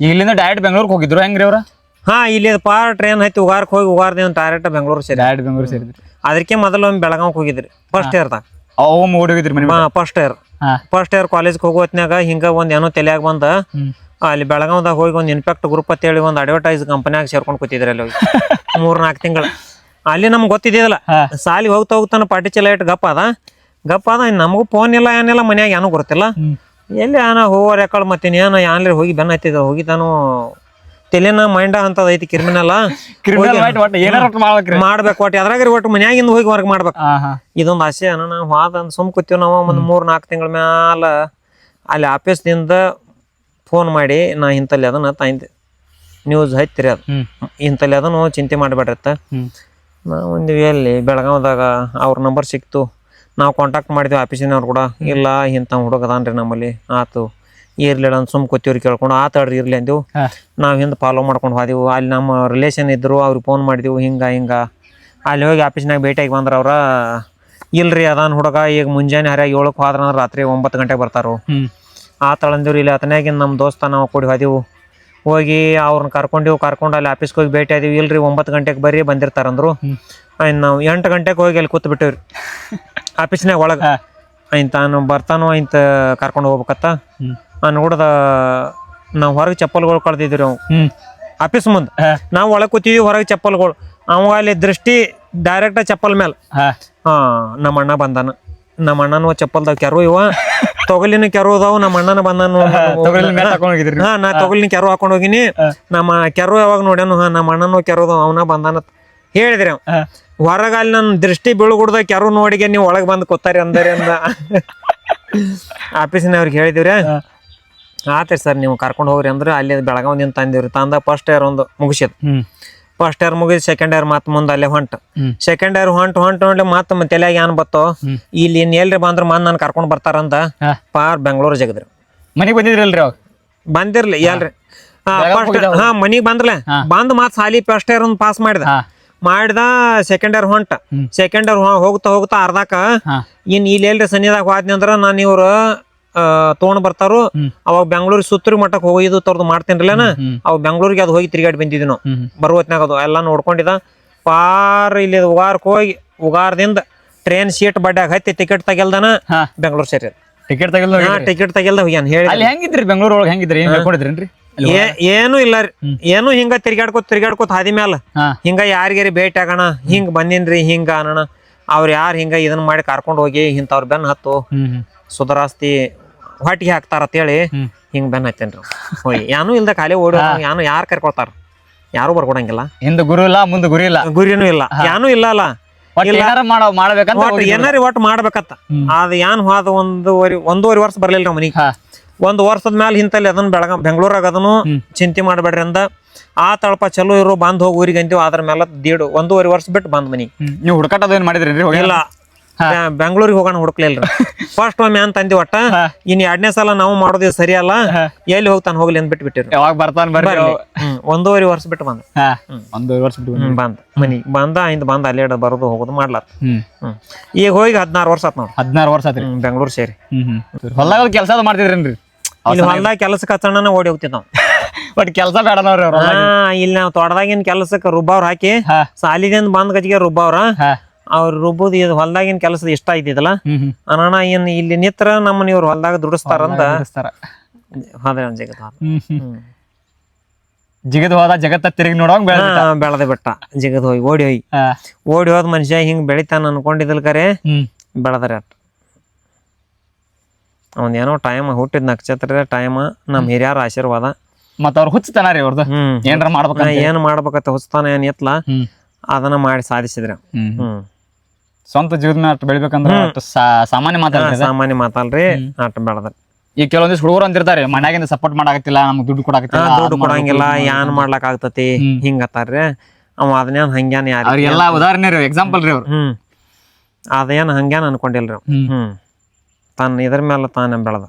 ಇಲ್ಲಿಂದ ಡೈರೆಕ್ಟ್ ಬೆಂಗಳೂರಿಗೆ ಹೋಗಿದ್ರು ಹೆಂಗ್ರಿ ಅವ್ರ? ಹಾ ಇಲ್ಲಿ ಪಾರ್ ಟ್ರೈನ್ ಹತ್ತಿ ಉಗಾರಕ್ಕೆ ಹೋಗಿ ಉಗಾರ್ದೇವ್ ಡೈರೆಕ್ಟ್ ಬೆಂಗಳೂರು ಸೇರಿ. ಡೈರೆಕ್ಟ್ ಬೆಂಗಳೂರು ಸೇರಿದ್ರಿ. ಅದಕ್ಕೆ ಮೊದಲು ಒಮ್ಮೆ ಬೆಳಗಾವ್ಗೆ ಹೋಗಿದ್ರಿ ಫಸ್ಟ್ ಇಯರ್ದಾಗ ಅವ್ ಓಡಿ ಹೋಗಿದ್ರಿ ಮನೆ ಫಸ್ಟ್ ಇಯರ್ ಹಾ. ಫಸ್ಟ್ ಇಯರ್ ಕಾಲೇಜ್ಗೆ ಹೋಗೋ ಹೊತ್ನ್ಯಾಗ ಹಿಂಗ ಒಂದ್ ಏನೋ ತಲೆಯಾಗ ಬಂದ ಅಲ್ಲಿ ಬೆಳಗಾವ್ದಾಗ ಹೋಗಿ ಒಂದು ಇನ್ಫೆಕ್ಟ್ ಗ್ರೂಪ್ ಅಂತೇಳಿ ಒಂದು ಅಡ್ವರ್ಟೈಸ್ ಕಂಪನ್ಯಾಗ ಸೇರ್ಕೊಂಡು ಕೂತಿದ್ರಿ ಅಲ್ಲಿ ಹೋಗಿ ಮೂರ್ ನಾಲ್ಕು ತಿಂಗಳು. ಅಲ್ಲಿ ನಮ್ಗೆ ಗೊತ್ತಿದ್ದಿಲ್ಲ ಹಾ. ಸಾಲಿ ಹೋಗ್ತಾ ಹೋಗ್ತಾನ ಪಾಟಿ ಚಲ ಇಟ್ಟು ಗಪ್ಪ ಅದ. ಗಪ್ಪ ಅದ ನಮಗೂ ಫೋನ್ ಇಲ್ಲ ಏನಿಲ್ಲ ಮನ್ಯಾಗ ಏನೂ ಗೊತ್ತಿಲ್ಲ. ಎಲ್ಲಿ ಏನ ಹೋಗೋರ್ ಯಾಕಳ ಮತ್ತೆ ಏನೋ ಯಾನ್ಲಿ ಹೋಗಿ ಬೆನ್ನ ಹತ್ತಿದ ಹೋಗಿದ್ದಾನು ತಲೆನ ಮೈಂಡ ಅಂತದ ಐತಿ ಕ್ರಿಮಿನಲ್ ಮಾಡ್ಬೇಕು ಒಟ್ಟು ಅದ್ರಾಗ ಒಟ್ಟು ಮನ್ಯಾಗಿಂದ ಹೋಗಿ ವರ್ಗ ಮಾಡ್ಬೇಕು. ಇದೊಂದು ಆಸೆ ನಾ ನಾವು ಅಂತ ಸುಮ್ ಕೂತೀವಿ ನಾವು ಒಂದು ಮೂರ್ ನಾಲ್ಕು ತಿಂಗಳ ಮ್ಯಾಲ ಅಲ್ಲಿ ಆಫೀಸ್ದಿಂದ ಫೋನ್ ಮಾಡಿ ನಾ ಇಂತಲ್ಲಿ ಅದನ್ನ ತಾಯಿಂದ ನ್ಯೂಸ್ ಹತ್ತಿರಿ ಅದು. ಇಂತಲ್ಲಿ ಅದನ್ನು ಚಿಂತೆ ಮಾಡಬೇಡ್ರತ್ತ ನಾವು ಒಂದು ಎಲ್ಲಿ ಬೆಳಗಾವ್ದಾಗ ಅವ್ರ ನಂಬರ್ ಸಿಕ್ತು. ನಾವು ಕಾಂಟ್ಯಾಕ್ಟ್ ಮಾಡಿದ್ವಿ ಆಫೀಸಿನವ್ರು ಕೂಡ. ಇಲ್ಲ ಇಂಥ ಹುಡುಗ ಅದಾನ್ರಿ ನಮ್ಮಲ್ಲಿ. ಆತು ಇರ್ಲಿಲ್ಲ ಅಂತ ಸುಮ್ ಕೂತೀವ್ರಿ ಕೇಳ್ಕೊಂಡು ಆತಾಡ್ರಿ ಇರ್ಲಿ ಅಂದೆವು. ನಾವು ಹಿಂದೆ ಫಾಲೋ ಮಾಡ್ಕೊಂಡು ಹೋದೆವು. ಅಲ್ಲಿ ನಮ್ಮ ರಿಲೇಷನ್ ಇದ್ದರು ಅವ್ರಿಗೆ ಫೋನ್ ಮಾಡಿದೆವು ಹಿಂಗೆ ಹಿಂಗೆ. ಅಲ್ಲಿ ಹೋಗಿ ಆಫೀಸ್ನಾಗ ಭೇಟಿಯಾಗಿ ಬಂದ್ರೆ ಅವ್ರ ಇಲ್ರಿ ಅದಾನ ಹುಡುಗ ಈಗ ಮುಂಜಾನೆ ಹರಿಯಾಗಿ ಏಳಕ್ಕೆ ಹೋದ್ರ ಅಂದ್ರೆ ರಾತ್ರಿ ಒಂಬತ್ತು ಗಂಟೆಗೆ ಬರ್ತಾರೋ. ಆ ತಳಂದಿವ್ರಿ ಇಲ್ಲಿ ಅತನಾಗಿನ ನಮ್ಮ ದೋಸ್ತ ನಾವು ಕೂಡಿ ಹೋದೆವು. ಹೋಗಿ ಅವ್ರನ್ನ ಕರ್ಕೊಂಡಿವು ಕರ್ಕೊಂಡು ಅಲ್ಲಿ ಆಫೀಸ್ಗೆ ಹೋಗಿ ಭೇಟಿ ಆದೀವಿ. ಇಲ್ರಿ ಒಂಬತ್ತು ಗಂಟೆಗೆ ಬರ್ರಿ ಬಂದಿರ್ತಾರಂದ್ರು. ಆಯ್ತು ನಾವು ಎಂಟು ಗಂಟೆಗೆ ಹೋಗಿ ಅಲ್ಲಿ ಕೂತ್ ಬಿಟ್ಟಿವ್ರಿ ಆಫೀಸ್ನಾಗ ಒಳಗ. ಇಂತ ಆಯ್ತು ತಾನು ಬರ್ತಾನೋ ಇಂತ ಕರ್ಕೊಂಡು ಹೋಗ್ಬೇಕತ್ತ. ನಾನು ನೋಡ್ದ ನಾವು ಹೊರಗೆ ಚಪ್ಪಲ್ಗಳು ಕಳ್ದಿದ್ರಿ ಅವ್. ಆಫೀಸ್ ಮುಂದೆ. ನಾವು ಒಳಗೆ ಕೂತೀವಿ ಹೊರಗೆ ಚಪ್ಪಲ್ಗಳು. ಅವ ಅಲ್ಲಿ ದೃಷ್ಟಿ ಡೈರೆಕ್ಟ್ ಚಪ್ಪಲ್ ಮೇಲೆ ಹಾ. ನಮ್ಮಣ್ಣ ನಮ್ಮ ಅಣ್ಣ ಬಂದಾನ. ನಮ್ಮ ಅಣ್ಣನ ಚಪ್ಪಲ್ದಾವ ಕೆರು ಇವ. ತೊಗಲಿನ ಕೆರು ಅದಾವ ನಮ್ಮ ಅಣ್ಣನ ಬಂದಾನು ಹಾ ನಾ ತೊಗಲಿನ ಕೆರು ಹಾಕೊಂಡು ಹೋಗಿನಿ. ನಮ್ಮ ಕೆರು ಯಾವಾಗ ನೋಡ್ಯಾನು ಹಾ ನಮ್ಮ ಅಣ್ಣನ ಕೆರು ಅವನ ಬಂದಾನ ಹೇಳಿದ್ರಿ ಹೊರಗಲ್ಲಿ ನನ್ನ ದೃಷ್ಟಿ ಬೀಳ್ಗುಡ್ದಾಗ ಯಾರು ನೋಡಿಗೆ ನೀವು ಒಳಗೆ ಬಂದು ಕೊತ್ತಾರಿ ಅಂದರಿ ಅಂದ. ಆಫೀಸಿನವ್ರಿಗೆ ಹೇಳಿದಿವ್ರಿ. ಆತ್ರಿ ಸರ್ ನೀವು ಕರ್ಕೊಂಡು ಹೋಗ್ರಿ ಅಂದ್ರೆ ಅಲ್ಲಿ ಬೆಳಗಾವಿಂದ ತಂದಿವ್ರಿ ತಂದ ಫಸ್ಟ್ ಇಯರ್ ಒಂದು ಮುಗಿಸಿದ್ ಫಸ್ಟ್ ಇಯರ್ ಮುಗಿದ್ ಸೆಕೆಂಡ್ ಇಯರ್ ಮತ್ತೆ ಮುಂದೆ ಅಲ್ಲೇ ಹೊಂಟ. ಸೆಕೆಂಡ್ ಇಯರ್ ಹೊಂಟ ಹೊಂಟ ಹೊಂಟ ಮತ್ತೆ ತಲೆಯಾಗ ಏನ್ ಬತ್ತೋ? ಇಲ್ಲಿ ಇನ್ ಎಲ್ರಿ ಬಂದ್ರ ಮನ್ ನಾನು ಕರ್ಕೊಂಡ್ ಬರ್ತಾರಂತ ಪಾರ್ ಬೆಂಗಳೂರು ಜಗದ್ರಿ. ಮನೆಗೆ ಬಂದಿದ್ರಲ್ರಿ ಅವಾಗ ಬಂದಿರ್ಲಿ ಎಲ್ರಿ. ಫಸ್ಟ್? ಹಾ ಮನಿಗ್ ಬಂದ್ರಲ್ಲ. ಬಂದ್ ಮಾತ್ ಸಾಲಿ ಫಸ್ಟ್ ಇಯರ್ ಒಂದು ಪಾಸ್ ಮಾಡಿದ. ಮಾಡಿದ ಸೆಕೆಂಡ್ ಇಯರ್ ಹೊಂಟ ಸೆಕೆಂಡ್ ಇಯರ್ ಹೋಗ್ತಾ ಹೋಗ್ತಾ ಅರ್ಧಾಕ ಇನ್ ಇಲ್ಲಿ ಎಲ್ರಿ ಸನಿದಾಗ ಹೋದ್ನಿ ಅಂದ್ರ ನಾನು ಇವ್ರ ತಗೊಂಡ್ ಬರ್ತಾರು. ಅವಾಗ ಬೆಂಗಳೂರು ಸುತ್ತೂರು ಮಟ್ಟಕ್ಕೆ ಹೋಗಿದ್ದು ತರದು ಮಾಡ್ತೇನ್ರಲ್ಲೇನ? ಅವ್ ಬೆಂಗಳೂರಿಗೆ ಅದು ಹೋಗಿ ತಿರುಗಾಡಿ ಬಂದಿದ್ವಿ ನಾವು. ಬರುವತ್ನಾಗ ಅದು ಎಲ್ಲ ನೋಡ್ಕೊಂಡಿದ. ಪಾರ್ ಇಲ್ಲಿ ಉಗಾರಕ್ಕೆ ಹೋಗಿ ಉಗಾರದಿಂದ ಟ್ರೈನ್ ಸೀಟ್ ಬಡ್ಡ್ಯಾಗ ಹತ್ತಿ ಟಿಕೆಟ್ ತಗೆಲ್ದನ ಬೆಂಗಳೂರು ಸೇರಿ ಟಿಕೆಟ್ ತಗೆಲ್ ಟಿಕೆಟ್ ತಗೆಲ್ದ ಹೋಗ್ಯಾನ ಹೇಳಿ ಅಲ್ಲಿ ಹೆಂಗಿದ್ರಿ ಬೆಂಗಳೂರು ಒಳಗೆ ಹೆಂಗಿದ್ರಿ? ಏನ್ ಹೇಳ್ಕೊಂಡಿದ್ರೇನ್ರಿ? ಏ- ಏನು ಇಲ್ಲ ರೀ. ಏನು ಹಿಂಗ ತಿರ್ಗಾಡ್ಕೋತ ತಿರ್ಗಾಡ್ಕೋತ ಹಾದಿ ಮ್ಯಾಲ ಹಿಂಗ ಯಾರಿಗಾರಿ ಭೇಟಿ ಆಗೋಣ? ಹಿಂಗ್ ಬಂದಿನ್ರಿ ಹಿಂಗ ಅನ್ನೋಣ. ಅವ್ರ ಯಾರು ಹಿಂಗ ಇದನ್ನ ಮಾಡಿ ಕರ್ಕೊಂಡು ಹೋಗಿ ಇಂಥವ್ರ ಬೆನ್ ಹತ್ತು. ಸುಧಾರಾಸ್ತಿ ಹೊಟ್ಟಿಗೆ ಹಾಕ್ತಾರ ಅಂತೇಳಿ ಹೇಳಿ ಹಿಂಗ್ ಬೆನ್ ಹತ್ತೇನ್ರಿ ಹೋಯ್ ಏನೂ ಇಲ್ದ ಖಾಲಿ ಓಡಿ ಯಾನು ಯಾರು ಕರ್ಕೊಳ್ತಾರ? ಯಾರು ಬರ್ಕೊಡಂಗಿಲ್ಲ. ಹಿಂದ ಗುರು ಇಲ್ಲ ಮುಂದ ಗುರಿ ಇಲ್ಲ. ಗುರಿನೂ ಇಲ್ಲ. ಯಾನು ಇಲ್ಲ ಅಲ್ಲ. ಏನಾರ ಮಾಡ್ಬೇಕಂತ ಒಟ್ಟು ಮಾಡ್ಬೇಕತ್ತ. ಅದ್ ಏನ್ ಹೋದ ಒಂದೂವರೆ ಒಂದೂವರೆ ವರ್ಷ ಬರ್ಲಿಲ್ಲ ಮನಿಗೆ. ಒಂದ್ ವರ್ಷದ ಮ್ಯಾಲ ಹಿಂತಲ್ಲಿ ಅದನ್ನ ಬೆಳಗಾಂ ಬೆಂಗಳೂರಾಗ ಅದನ್ನು ಚಿಂತೆ ಮಾಡಬೇಡ್ರಿ ಅಂದ. ಆ ತಳಪ ಚಲೋ ಇರೋ ಬಂದ್ ಹೋಗಿ ಊರಿಗೆ ಅಂತೀವಿ ಅದ್ರ ಮೇಲೆ ದೇಡು. ಒಂದೂವರೆ ವರ್ಷ ಬಿಟ್ಟು ಬಂದ್ ಮನಿ. ನೀವು ಹುಡುಕಾಟದ ಏನ್ ಮಾಡಿದ್ರಿ ಇಲ್ಲ. ಬೆಂಗಳೂರಿಗೆ ಹೋಗೋಣ ಹುಡುಕ್ಲಿಲ್ಲ ಫಸ್ಟ್ ಒಮ್ಮೆ ಅಂತ ಅಂದಿ ಒಟ್ಟ. ಇನ್ ಎರಡನೇ ಸಲ ನಾವು ಮಾಡೋದು ಸರಿ ಅಲ್ಲ. ಎಲ್ಲಿ ಹೋಗ್ತಾನ ಹೋಗ್ಲಿ ಅಂತ ಬಿಟ್ಟು ಬಿಟ್ಟಿರಿ ಯಾವಾಗ ಬರ್ತಾನ ಬರ್ರಿ. ಒಂದೂವರೆ ವರ್ಷ ಬಿಟ್ಟು ಬಂದ. ಒಂದೂವರೆ ಒಂದು ವರ್ಷ ಬಿಟ್ಟು ಬಂದ. ಮನಿ. ಬಂದ ಇಂದ ಬಂದ ಅಲ್ಲೇ ಬರೋದು ಹೋಗೋದು ಮಾಡ್ಲಾ ಈಗ ಹೋಗಿ ಹದಿನಾರು ವರ್ಷ ಆತ್ ನೋಡಿ. ಹದಿನಾರು ವರ್ಷ ಆತ್ರಿ. ಬೆಂಗಳೂರು ಸೇರಿ. ಹೊಲ್ದಾಗ ಕೆಲಸ ಮಾಡ್ತಿದ್ರೇನ್ರಿ? ಇಲ್ಲಿ ಹೊಲ್ದಾಗ ಕೆಲ್ಸಕ್ಕೆ ಹಚ್ಚಣ ಓಡಿ ಹೋಗ್ತಿದ್ ನಾವು. ಬಟ್ ಕೆಲಸ ಬೇಡನವ್ರಿ ಅವ್ರ ಹಾ ಇಲ್ಲಿ ನಾವು ತೋಟದಾಗಿನ ಕೆಲಸಕ್ಕೆ ರುಬ್ಬವ್ರ ಹಾಕಿ ಸಾಲಿದಿಂದ ಬಂದ್ ಗಜ್ಗೆ ರುಬ್ಬವ್ರ. ಅವ್ರ ರುಬ್ಬುದು ಇದು ಹೊಲ್ದಾಗಿನ ಕೆಲಸದ ಇಷ್ಟ ಐತಿದಲ್ಲ ಅಣ್ಣ ಏನ್ ಇಲ್ಲಿ ನಿತ್ರ ನಮ್ಮನ್ನ ಇವ್ರು ಹೊಲ್ದಾಗ ದುಡಿಸ್ತಾರಂತ ಅಂತ. ಹೋದ್ರೆ ಒಂದ್ ಜಗತ್. ಜಿಗದ್ ಹೋದ ಜಗತ್ತ ತಿರುಗಿ ನೋಡೋಂಗ್ ಬೆಳದ ಬಿಟ್ಟ. ಜಿಗದ್ ಹೋಗಿ ಓಡಿ ಹೋಗಿ ಓಡಿ ಹೋದ್ ಮನುಷ್ಯ ಹಿಂಗ್ ಬೆಳಿತಾನ ಅನ್ಕೊಂಡಿದ್ದಲ್ ಕರೆ. ಹ್ಮ್. ಬೆಳದ್ರಿ ಅಟ್ ಅವನ್ ಏನೋ ಟೈಮ್ ಹುಟ್ಟಿದ ನಕ್ಷತ್ರ ಟೈಮ್ ನಮ್ ಹಿರಿಯರ ಆಶೀರ್ವಾದ. ಮತ್ತ ಅವ್ರ ಹುಚ್ಚತನ ರೀ ಅವ್ರದ್ದು ಹ್ಮ್. ಏನ್ರ ಮಾಡ್ಬೇಕಂತ ನಾ ಏನ್ ಮಾಡ್ಬೇಕತ್ತ ಹುಚ್ಚತಾನ ಏನ್ ಎತ್ಲ ಹ್ಮ್. ಅದನ್ನ ಮಾಡಿ ಸಾಧಿಸಿದ್ರ ಹ್ಮ್. ಹ್ಮ್. ಸ್ವಂತ ಜೀವನ ಅಷ್ಟು ಬೆಳಿಬೇಕಂದ್ರ ಅಷ್ಟು ಸಾ- ಸಾಮಾನ್ಯ ಮಾತಾಡ್ರಿ ಅದು. ಸಾಮಾನ್ಯ ಮಾತಲ್ರಿ ಅಟ್ ಬೆಳದ್ರಿ ಈಗ ಕೆಲವೊಂದಿಷ್ಟು ಹುಡುಗರು ಅಂತಿರ್ತಾರೆ ಮನ್ಯಾಗಿಂದ ಸಪೋರ್ಟ್ ಮಾಡಾಕತ್ತಿಲ್ಲ ನಮ್ಗೆ ದುಡ್ಡು ಕೊಡಾಕತ್ತಿಲ್ಲ ದುಡ್ಡು ಅದ್ ಮಾಡ್ಬೇಕು, ಕೊಡಂಗಿಲ್ಲ ಇದ್ ಮಾಡ್ಬೇಕು. ಯಾನ್ ಮಾಡ್ಲಕ್ ಆಗ್ತತಿ ಹಿಂಗ ಅತ್ತಾರ್ರಿ. ಅವ ಅದನ್ನೇನ್ ಹಂಗ್ಯಾನ ಯಾರ ಅವ್ರಿಗೆಲ್ಲ ಉದಾಹರಣೆ ರೀ ಎಕ್ಸಾಂಪಲ್ ರೀ ಅವ್ರು. ಹ್ಮ್. ಅದೇನ್ ಹಂಗ್ಯಾನ ಅನ್ಕೊಂಡಿಲ್ರಿ ಹ್ಮ್. ತಾನ ಇದ್ರ ಮೇಲೆ ತಾನ ಬೆಳದ